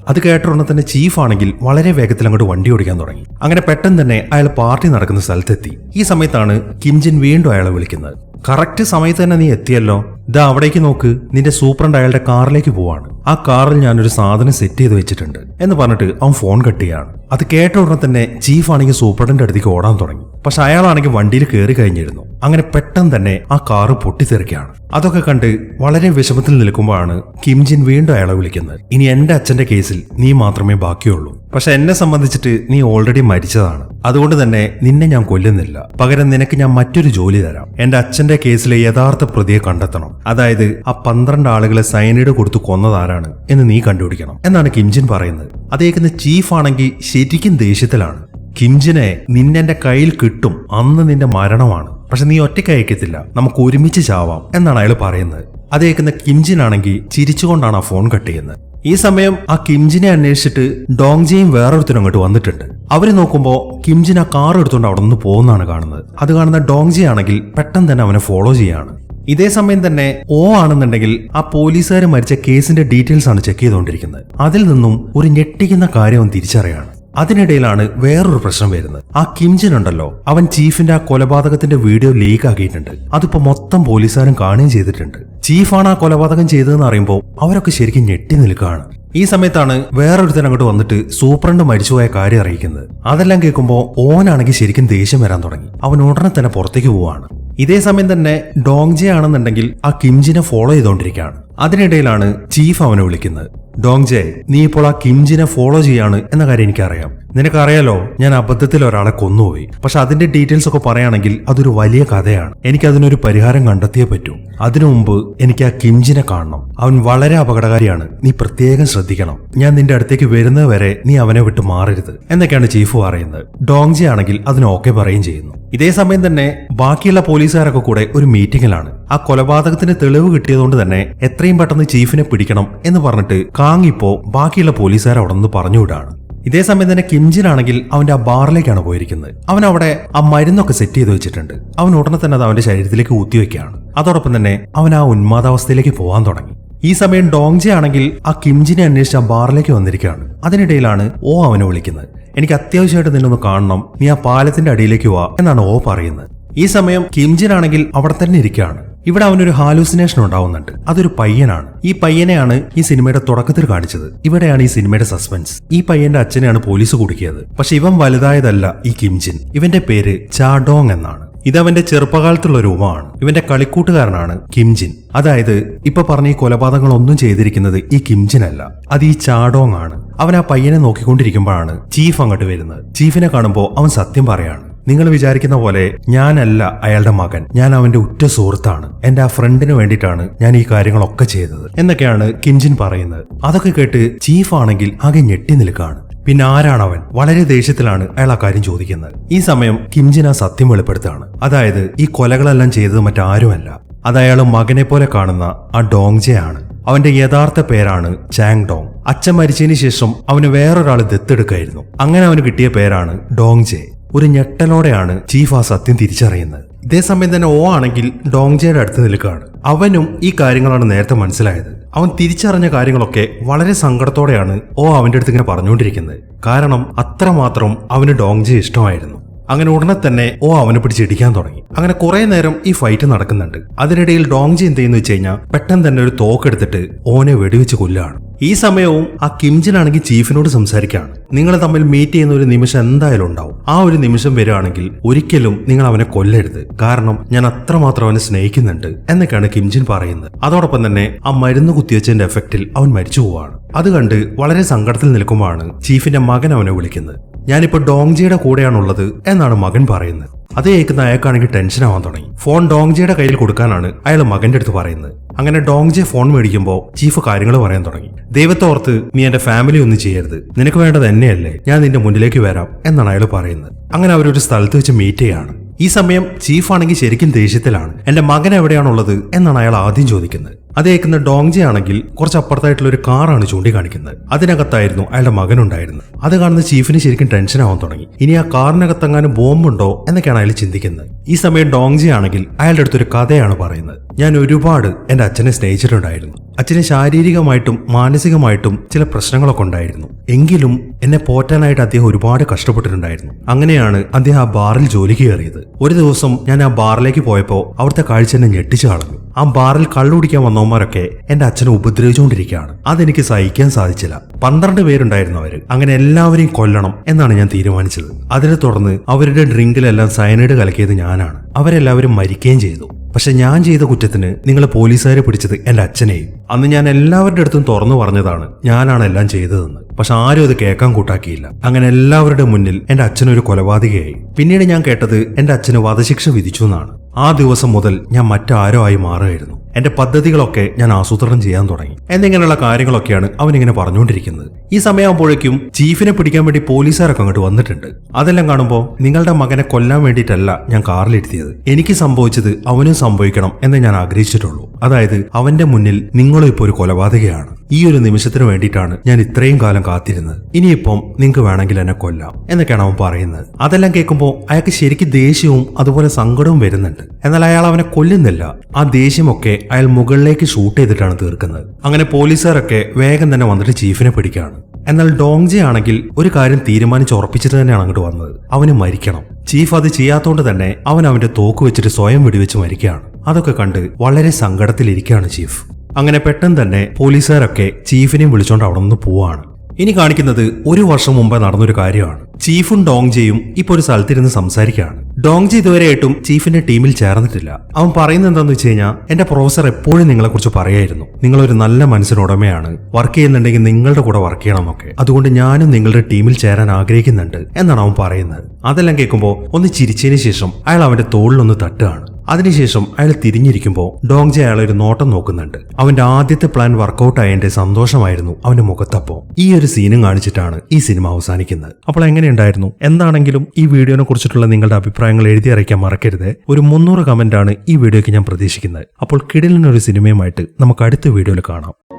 അത് കേട്ട ഉടനെ തന്നെ ചീഫ് ആണെങ്കിൽ വളരെ വേഗത്തിൽ അങ്ങോട്ട് വണ്ടി ഓടിക്കാൻ തുടങ്ങി. അങ്ങനെ പെട്ടെന്ന് തന്നെ അയാൾ പാർട്ടി നടക്കുന്ന സ്ഥലത്തെത്തി. ഈ സമയത്താണ് കിംജിൻ വീണ്ടും അയാളെ വിളിക്കുന്നത്. കറക്റ്റ് സമയത്ത് തന്നെ നീ എത്തിയല്ലോ. ഇതാ അവിടേക്ക് നോക്ക് നിന്റെ സൂപ്രണ്ട് അയാളുടെ കാറിലേക്ക് പോവാണ്. ആ കാറിൽ ഞാനൊരു സാധനം സെറ്റ് ചെയ്ത് വെച്ചിട്ടുണ്ട് എന്ന് പറഞ്ഞിട്ട് അവൻ ഫോൺ കട്ട് ചെയ്യാണ്. അത് കേട്ട ഉടനെ തന്നെ ചീഫ് ആണെങ്കിൽ സൂപ്രണ്ടിന്റെ അടുത്തേക്ക് ഓടാൻ തുടങ്ങി. പക്ഷെ അയാളാണെങ്കിൽ വണ്ടിയിൽ കയറി കഴിഞ്ഞിരുന്നു. അങ്ങനെ പെട്ടെന്ന് തന്നെ ആ കാറ് പൊട്ടിത്തെറിക്കുകയാണ്. അതൊക്കെ കണ്ട് വളരെ വിഷമത്തിൽ നിൽക്കുമ്പോഴാണ് കിംജിൻ വീണ്ടും അയാളെ വിളിക്കുന്നത്. ഇനി എന്റെ അച്ഛന്റെ കേസിൽ നീ മാത്രമേ ബാക്കിയുള്ളൂ. പക്ഷെ എന്നെ സംബന്ധിച്ചിട്ട് നീ ഓൾറെഡി മരിച്ചതാണ്. അതുകൊണ്ട് തന്നെ നിന്നെ ഞാൻ കൊല്ലുന്നില്ല. പകരം നിനക്ക് ഞാൻ മറ്റൊരു ജോലി തരാം. എന്റെ അച്ഛന്റെ കേസിലെ യഥാർത്ഥ പ്രതിയെ കണ്ടെത്തണം. അതായത് ആ പന്ത്രണ്ട് ആളുകളെ സൈനൈഡ് കൊടുത്തു കൊന്നതാരാണ് എന്ന് നീ കണ്ടുപിടിക്കണം. എന്നാണ് കിംജിൻ പറയുന്നത്. അദ്ദേഹത്തിന് ചീഫ് ആണെങ്കിൽ ശരിക്കും ദേഷ്യത്തിലാണ്. കിംജിനെ നിന്നെന്റെ കയ്യിൽ കിട്ടും. അന്ന് നിന്റെ മരണമാണ്. പക്ഷെ നീ ഒറ്റയ്ക്ക് അയക്കത്തില്ല. നമുക്ക് ഒരുമിച്ച് ചാവാം. എന്നാണ് അയാൾ പറയുന്നത്. അതേക്കുന്ന കിംജിനാണെങ്കിൽ ചിരിച്ചുകൊണ്ടാണ് ആ ഫോൺ കട്ട് ചെയ്യുന്നത്. ഈ സമയം ആ കിംജിനെ അന്വേഷിച്ചിട്ട് ഡോങ്ജിയും വേറൊരുത്തരും അങ്ങോട്ട് വന്നിട്ടുണ്ട്. അവർ നോക്കുമ്പോൾ കിംജിൻ ആ കാർ എടുത്തുകൊണ്ട് അവിടെ നിന്ന് പോകുന്നതാണ് കാണുന്നത്. അത് കാണുന്ന ഡോങ്ജി ആണെങ്കിൽ പെട്ടെന്ന് തന്നെ അവനെ ഫോളോ ചെയ്യാണ്. ഇതേ സമയം തന്നെ ഓ ആണെന്നുണ്ടെങ്കിൽ ആ പോലീസുകാർ മരിച്ച കേസിന്റെ ഡീറ്റെയിൽസ് ആണ് ചെക്ക് ചെയ്തുകൊണ്ടിരിക്കുന്നത് അതിൽ നിന്നും ഒരു ഞെട്ടിക്കുന്ന കാര്യം തിരിച്ചറിയാണ്. അതിനിടയിലാണ് വേറൊരു പ്രശ്നം വരുന്നത്. ആ കിംജിൻ ഉണ്ടല്ലോ അവൻ ചീഫിന്റെ ആ കൊലപാതകത്തിന്റെ വീഡിയോ ലീക്ക് ആക്കിയിട്ടുണ്ട്. അതിപ്പോ മൊത്തം പോലീസുകാരും കാണുകയും ചെയ്തിട്ടുണ്ട്. ചീഫാണ് ആ കൊലപാതകം ചെയ്തതെന്ന് അറിയുമ്പോൾ അവരൊക്കെ ശരിക്കും ഞെട്ടി നിൽക്കുകയാണ്. ഈ സമയത്താണ് വേറൊരുത്തൻ അങ്ങോട്ട് വന്നിട്ട് സൂപ്രണ്ട് മരിച്ചുപോയ കാര്യം അറിയിക്കുന്നത്. അതെല്ലാം കേൾക്കുമ്പോൾ ഓനാണെങ്കിൽ ശരിക്കും ദേഷ്യം വരാൻ തുടങ്ങി. അവൻ ഉടനെ തന്നെ പുറത്തേക്ക് പോവാണ്. ഇതേ സമയം തന്നെ ഡോങ്ജെ ആണെന്നുണ്ടെങ്കിൽ ആ കിംജിനെ ഫോളോ ചെയ്തുകൊണ്ടിരിക്കുകയാണ് അതിനിടയിലാണ് ചീഫ് അവനെ വിളിക്കുന്നത്. ഡോങ്ജെ നീ ഇപ്പോൾ ആ കിംജിനെ ഫോളോ ചെയ്യാണ് എന്ന കാര്യം എനിക്കറിയാം. നിനക്കറിയാലോ ഞാൻ അബദ്ധത്തിൽ ഒരാളെ കൊന്നുപോയി. പക്ഷെ അതിന്റെ ഡീറ്റെയിൽസ് ഒക്കെ പറയുകയാണെങ്കിൽ അതൊരു വലിയ കഥയാണ്. എനിക്ക് അതിനൊരു പരിഹാരം കണ്ടെത്തിയേ പറ്റൂ. അതിനു മുമ്പ് എനിക്ക് ആ കിംജിനെ കാണണം. അവൻ വളരെ അപകടകാരിയാണ്. നീ പ്രത്യേകം ശ്രദ്ധിക്കണം. ഞാൻ നിന്റെ അടുത്തേക്ക് വരുന്നവരെ നീ അവനെ വിട്ട് മാറരുത്. എന്നൊക്കെയാണ് ചീഫ് പറയുന്നത്. ഡോങ്ജി ആണെങ്കിൽ അതിന് ഓക്കെ ചെയ്യുന്നു. ഇതേ സമയം തന്നെ ബാക്കിയുള്ള പോലീസുകാരൊക്കെ കൂടെ ഒരു മീറ്റിംഗിലാണ് ആ കൊലപാതകത്തിന് തെളിവ് കിട്ടിയതുകൊണ്ട് തന്നെ എത്രയും പെട്ടെന്ന് ചീഫിനെ പിടിക്കണം എന്ന് പറഞ്ഞിട്ട് കാങ് ഇപ്പോ ബാക്കിയുള്ള പോലീസുകാരെ അവിടെ പറഞ്ഞുവിടാണ്. ഇതേ സമയം തന്നെ കിംജിനാണെങ്കിൽ അവന്റെ ആ ബാറിലേക്കാണ് പോയിരിക്കുന്നത്. അവൻ അവിടെ ആ മരുന്നൊക്കെ സെറ്റ് ചെയ്ത് വെച്ചിട്ടുണ്ട്. അവൻ ഉടനെ തന്നെ അത് അവന്റെ ശരീരത്തിലേക്ക് ഊത്തിവെക്കുകയാണ് അതോടൊപ്പം തന്നെ അവൻ ആ ഉന്മാദാവസ്ഥയിലേക്ക് പോകാൻ തുടങ്ങി. ഈ സമയം ഡോങ്ജെ ആണെങ്കിൽ ആ കിംജിനെ അന്വേഷിച്ച് ആ ബാറിലേക്ക് വന്നിരിക്കുകയാണ്. അതിനിടയിലാണ് ഓ അവനെ വിളിക്കുന്നത്. എനിക്ക് അത്യാവശ്യമായിട്ട് നിന്നൊന്ന് കാണണം. നീ ആ പാലത്തിന്റെ അടിയിലേക്ക് വാ എന്നാണ് ഓ പറയുന്നത്. ഈ സമയം കിംജിനാണെങ്കിൽ അവിടെ തന്നെ ഇരിക്കുകയാണ്. ഇവിടെ അവനൊരു ഹാലൂസിനേഷൻ ഉണ്ടാവുന്നുണ്ട്. അതൊരു പയ്യനാണ്. ഈ പയ്യനെയാണ് ഈ സിനിമയുടെ തുടക്കത്തിൽ കാണിച്ചത്. ഇവിടെയാണ് ഈ സിനിമയുടെ സസ്പെൻസ് ഈ പയ്യന്റെ അച്ഛനെയാണ് പോലീസ് കുടുക്കിയത്. പക്ഷെ ഇവൻ വലുതായതല്ല ഈ കിംജിൻ ഇവന്റെ പേര് ചാഡോങ് എന്നാണ്. ഇത് അവന്റെ ചെറുപ്പകാലത്തുള്ള രൂപമാണ് ഇവന്റെ കളിക്കൂട്ടുകാരനാണ് കിംജിൻ അതായത് ഇപ്പൊ പറഞ്ഞ ഈ കൊലപാതകങ്ങളൊന്നും ചെയ്തിരിക്കുന്നത് ഈ കിംജിൻ അല്ല. അത് ഈ ചാഡോങ് ആണ്. അവൻ ആ പയ്യനെ നോക്കിക്കൊണ്ടിരിക്കുമ്പോഴാണ് ചീഫ് അങ്ങോട്ട് വരുന്നത്. ചീഫിനെ കാണുമ്പോൾ അവൻ സത്യം പറയാണ്. നിങ്ങൾ വിചാരിക്കുന്ന പോലെ ഞാനല്ല അയാളുടെ മകൻ. ഞാൻ അവന്റെ ഉറ്റ സുഹൃത്താണ്. എന്റെ ആ ഫ്രണ്ടിന് വേണ്ടിയിട്ടാണ് ഞാൻ ഈ കാര്യങ്ങളൊക്കെ ചെയ്തത്. എന്നൊക്കെയാണ് കിഞ്ചിൻ പറയുന്നത്. അതൊക്കെ കേട്ട് ചീഫ് ആണെങ്കിൽ ആകെ ഞെട്ടി നിൽക്കുകയാണ്. പിന്നെ ആരാണ് അവൻ വളരെ ദേഷ്യത്തിലാണ് അയാൾ ആ കാര്യം ചോദിക്കുന്നത്. ഈ സമയം കിംജിൻ ആ സത്യം വെളിപ്പെടുത്താണ് അതായത് ഈ കൊലകളെല്ലാം ചെയ്തത് മറ്റാരുമല്ല. അത് അയാൾ മകനെ പോലെ കാണുന്ന ആ ഡോങ്ജയാണ്. അവന്റെ യഥാർത്ഥ പേരാണ് ചാങ് ഡോങ്. അച്ഛൻ മരിച്ചതിന് ശേഷം അവന് വേറൊരാൾ ദത്തെടുക്കായിരുന്നു. അങ്ങനെ അവന് കിട്ടിയ പേരാണ് ഡോങ്ജെ ഒരു ഞെട്ടലോടെയാണ് ചീഫ് ആ സത്യം തിരിച്ചറിയുന്നത്. ഇതേസമയം തന്നെ ഓ ആണെങ്കിൽ ഡോങ്ജയുടെ അടുത്ത് നിൽക്കുകയാണ്. അവനും ഈ കാര്യങ്ങളാണ് നേരത്തെ മനസ്സിലായത്. അവൻ തിരിച്ചറിഞ്ഞ കാര്യങ്ങളൊക്കെ വളരെ സങ്കടത്തോടെയാണ് ഓ അവന്റെ അടുത്ത് ഇങ്ങനെ പറഞ്ഞുകൊണ്ടിരിക്കുന്നത്. കാരണം അത്രമാത്രം അവന് ഡോങ്ജെ ഇഷ്ടമായിരുന്നു. അങ്ങനെ ഉടനെ തന്നെ ഓ അവനെ പിടിച്ച് ഇടിക്കാൻ തുടങ്ങി. അങ്ങനെ കുറെ നേരം ഈ ഫൈറ്റ് നടക്കുന്നുണ്ട്. അതിനിടയിൽ ഡോങ്ജി എന്ത് ചെയ്യുന്നു വെച്ച് കഴിഞ്ഞാൽ പെട്ടെന്ന് തന്നെ ഒരു തോക്കെടുത്തിട്ട് ഓനെ വെടിവെച്ച് കൊല്ലുകയാണ്. ഈ സമയവും ആ കിംജിൻ ആണെങ്കിൽ ചീഫിനോട് സംസാരിക്കുകയാണ് നിങ്ങൾ തമ്മിൽ മീറ്റ് ചെയ്യുന്ന ഒരു നിമിഷം എന്തായാലും ഉണ്ടാവും. ആ ഒരു നിമിഷം വരികയാണെങ്കിൽ ഒരിക്കലും നിങ്ങൾ അവനെ കൊല്ലരുത്. കാരണം ഞാൻ അത്രമാത്രം അവനെ സ്നേഹിക്കുന്നുണ്ട് എന്നൊക്കെയാണ് കിംജിൻ പറയുന്നത്. അതോടൊപ്പം തന്നെ ആ മരുന്ന് കുത്തിവെച്ചതിന്റെ എഫക്റ്റിൽ അവൻ മരിച്ചു പോവാണ്. അത് കണ്ട് വളരെ സങ്കടത്തിൽ നിൽക്കുമ്പോഴാണ് ചീഫിന്റെ മകൻ അവനെ വിളിക്കുന്നത്. ഞാനിപ്പോ ഡോങ്ജിയുടെ കൂടെയാണുള്ളത് എന്നാണ് മകൻ പറയുന്നത്. അത് കേൾക്കുന്ന അയാൾക്കാണെങ്കിൽ ടെൻഷൻ ആവാൻ തുടങ്ങി. ഫോൺ ഡോങ്ജിയുടെ കയ്യിൽ കൊടുക്കാനാണ് അയാൾ മകന്റെ അടുത്ത് പറയുന്നത്. അങ്ങനെ ഡോങ്ജെ ഫോൺ മേടിക്കുമ്പോൾ ചീഫ് കാര്യങ്ങൾ പറയാൻ തുടങ്ങി. ദൈവത്തെ ഓർത്ത് നീ എന്റെ ഫാമിലി ഒന്നും ചെയ്യരുത്. നിനക്ക് വേണ്ടത് എന്നെയല്ലേ. ഞാൻ നിന്റെ മുന്നിലേക്ക് വരാം എന്നാണ് അയാൾ പറയുന്നത്. അങ്ങനെ അവരൊരു സ്ഥലത്ത് വെച്ച് മീറ്റ് ചെയ്യാണ്. ഈ സമയം ചീഫാണെങ്കിൽ ശരിക്കും ദേഷ്യത്തിലാണ്. എന്റെ മകൻ എവിടെയാണുള്ളത് എന്നാണ് അയാൾ ആദ്യം ചോദിക്കുന്നത്. അത് കേൾക്കുന്ന ഡോങ്ജി ആണെങ്കിൽ കുറച്ച് അപ്പുറത്തായിട്ടുള്ള ഒരു കാറാണ് ചൂണ്ടിക്കാണിക്കുന്നത്. അതിനകത്തായിരുന്നു അയാളുടെ മകനുണ്ടായിരുന്നത്. അത് കാണുന്ന ചീഫിന് ശരിക്കും ടെൻഷൻ ആവാൻ തുടങ്ങി. ഇനി ആ കാറിനകത്തെങ്ങാനും ബോംബുണ്ടോ എന്നൊക്കെയാണ് അയാൾ ചിന്തിക്കുന്നത്. ഈ സമയം ഡോങ്ജി ആണെങ്കിൽ അയാളുടെ അടുത്തൊരു കഥയാണ് പറയുന്നത്. ഞാൻ ഒരുപാട് എന്റെ അച്ഛനെ സ്നേഹിച്ചിട്ടുണ്ടായിരുന്നു. അച്ഛന് ശാരീരികമായിട്ടും മാനസികമായിട്ടും ചില പ്രശ്നങ്ങളൊക്കെ ഉണ്ടായിരുന്നു. എങ്കിലും എന്നെ പോറ്റാനായിട്ട് അദ്ദേഹം ഒരുപാട് കഷ്ടപ്പെട്ടിട്ടുണ്ടായിരുന്നു. അങ്ങനെയാണ് അദ്ദേഹം ആ ബാറിൽ ജോലിക്ക് കയറിയത്. ഒരു ദിവസം ഞാൻ ആ ബാറിലേക്ക് പോയപ്പോൾ അവിടുത്തെ കാഴ്ച എന്നെ ഞെട്ടിച്ചു കളഞ്ഞു. ആ ബാറിൽ കള്ളുടിക്കാൻ വന്നവന്മാരൊക്കെ എന്റെ അച്ഛനെ ഉപദ്രവിച്ചുകൊണ്ടിരിക്കുകയാണ്. അതെനിക്ക് സഹിക്കാൻ സാധിച്ചില്ല. പന്ത്രണ്ട് പേരുണ്ടായിരുന്നു അവർ. അങ്ങനെ എല്ലാവരെയും കൊല്ലണം എന്നാണ് ഞാൻ തീരുമാനിച്ചത്. അതിനെ തുടർന്ന് അവരുടെ ഡ്രിങ്കിലെല്ലാം സയനൈഡ് കലക്കിയത് ഞാനാണ്. അവരെല്ലാവരും മരിക്കുകയും ചെയ്തു. പക്ഷെ ഞാൻ ചെയ്ത കുറ്റത്തിന് നിങ്ങൾ പോലീസുകാരെ പിടിച്ചത് എന്റെ അച്ഛനെയും അന്ന് ഞാൻ എല്ലാവരുടെ അടുത്തും തുറന്നു പറഞ്ഞതാണ് ഞാനാണ് എല്ലാം ചെയ്തതെന്ന്. പക്ഷെ ആരും അത് കേൾക്കാൻ കൂട്ടാക്കിയില്ല. അങ്ങനെ എല്ലാവരുടെ മുന്നിൽ എന്റെ അച്ഛനൊരു കൊലപാതകയായി. പിന്നീട് ഞാൻ കേട്ടത് എന്റെ അച്ഛന് വധശിക്ഷ വിധിച്ചു എന്നാണ്. ആ ദിവസം മുതൽ ഞാൻ മറ്റാരോ ആയി മാറുകയായിരുന്നു. എന്റെ പദ്ധതികളൊക്കെ ഞാൻ ആസൂത്രണം ചെയ്യാൻ തുടങ്ങി. എന്നിങ്ങനെയുള്ള കാര്യങ്ങളൊക്കെയാണ് അവനിങ്ങനെ പറഞ്ഞുകൊണ്ടിരിക്കുന്നത്. ഈ സമയമാകുമ്പോഴേക്കും ചീഫിനെ പിടിക്കാൻ വേണ്ടി പോലീസുകാരൊക്കെ അങ്ങോട്ട് വന്നിട്ടുണ്ട്. അതെല്ലാം കാണുമ്പോൾ നിങ്ങളുടെ മകനെ കൊല്ലാൻ വേണ്ടിയിട്ടല്ല ഞാൻ കാറിലിരുത്തിയത് എനിക്ക് സംഭവിച്ചത് അവനും സംഭവിക്കണം എന്ന് ഞാൻ ആഗ്രഹിച്ചിട്ടുള്ളൂ. അതായത് അവന്റെ മുന്നിൽ നിങ്ങളും ഇപ്പോൾ ഒരു കൊലപാതകയാണ്. ഈ ഒരു നിമിഷത്തിന് വേണ്ടിയിട്ടാണ് ഞാൻ ഇത്രയും കാലം കാത്തിരുന്നത്. ഇനിയിപ്പം നിങ്ങൾക്ക് വേണമെങ്കിൽ എന്നെ കൊല്ലാം എന്നൊക്കെയാണ് അവൻ പറയുന്നത്. അതെല്ലാം കേൾക്കുമ്പോൾ അയാൾക്ക് ശരിക്കും ദേഷ്യവും അതുപോലെ സങ്കടവും വരുന്നുണ്ട്. എന്നാൽ അയാൾ അവനെ കൊല്ലുന്നില്ല. ആ ദേഷ്യമൊക്കെ അയാൾ മുകളിലേക്ക് ഷൂട്ട് ചെയ്തിട്ടാണ് തീർക്കുന്നത്. അങ്ങനെ പോലീസുകാരൊക്കെ വേഗം തന്നെ വന്നിട്ട് ചീഫിനെ പിടിക്കുകയാണ്. എന്നാൽ ഡോങ്ജെ ആണെങ്കിൽ ഒരു കാര്യം തീരുമാനിച്ച് ഉറപ്പിച്ചിട്ട് തന്നെയാണ് അങ്ങോട്ട് വന്നത്. അവന് മരിക്കണം. ചീഫ് അത് ചെയ്യാത്തോണ്ട് തന്നെ അവൻ അവന്റെ തോക്ക് വെച്ചിട്ട് സ്വയം വെടിവെച്ച് മരിക്കുകയാണ്. അതൊക്കെ കണ്ട് വളരെ സങ്കടത്തിലിരിക്കുകയാണ് ചീഫ്. അങ്ങനെ പെട്ടെന്ന് തന്നെ പോലീസുകാരൊക്കെ ചീഫിനെയും വിളിച്ചോണ്ട് അവിടെ നിന്ന് പോവാണ്. ഇനി കാണിക്കുന്നത് ഒരു വർഷം മുമ്പ് നടന്നൊരു കാര്യമാണ്. ചീഫും ഡോങ്ജയും ഇപ്പൊ ഒരു സ്ഥലത്തിരുന്ന് സംസാരിക്കുകയാണ്. ഡോങ്ജി ഇതുവരെയായിട്ടും ചീഫിന്റെ ടീമിൽ ചേർന്നിട്ടില്ല. അവൻ പറയുന്നത് എന്താന്ന് വെച്ച് കഴിഞ്ഞാൽ എന്റെ പ്രൊഫസർ എപ്പോഴും നിങ്ങളെ കുറിച്ച് പറയായിരുന്നു. നിങ്ങൾ ഒരു നല്ല മനസ്സിനുടമയാണ് വർക്ക് ചെയ്യുന്നുണ്ടെങ്കിൽ നിങ്ങളുടെ കൂടെ വർക്ക് ചെയ്യണം എന്നൊക്കെ അതുകൊണ്ട് ഞാനും നിങ്ങളുടെ ടീമിൽ ചേരാൻ ആഗ്രഹിക്കുന്നുണ്ട് എന്നാണ് അവൻ പറയുന്നത്. അതെല്ലാം കേൾക്കുമ്പോൾ ഒന്ന് ചിരിച്ചതിന് ശേഷം അയാൾ അവന്റെ തോളിലൊന്ന് തട്ടുകയാണ്. അതിനുശേഷം അയാൾ തിരിഞ്ഞിരിക്കുമ്പോൾ ഡോങ്ജെ അയാളെ ഒരു നോട്ടം നോക്കുന്നുണ്ട്. അവന്റെ ആദ്യത്തെ പ്ലാൻ വർക്കൗട്ട് ആയതിന്റെ സന്തോഷമായിരുന്നു അവന്റെ മുഖത്തപ്പോ. ഈ ഒരു സീനും കാണിച്ചിട്ടാണ് ഈ സിനിമ അവസാനിക്കുന്നത്. അപ്പോൾ എങ്ങനെയുണ്ടായിരുന്നു? എന്താണെങ്കിലും ഈ വീഡിയോനെ കുറിച്ചിട്ടുള്ള നിങ്ങളുടെ അഭിപ്രായങ്ങൾ എഴുതി അറിയിക്കാൻ മറക്കരുത്. ഒരു മുന്നൂറ് കമന്റ് ആണ് ഈ വീഡിയോയ്ക്ക് ഞാൻ പ്രതീക്ഷിക്കുന്നത്. അപ്പോൾ കിടിലിനൊരു സിനിമയുമായിട്ട് നമുക്ക് അടുത്ത വീഡിയോയിൽ കാണാം.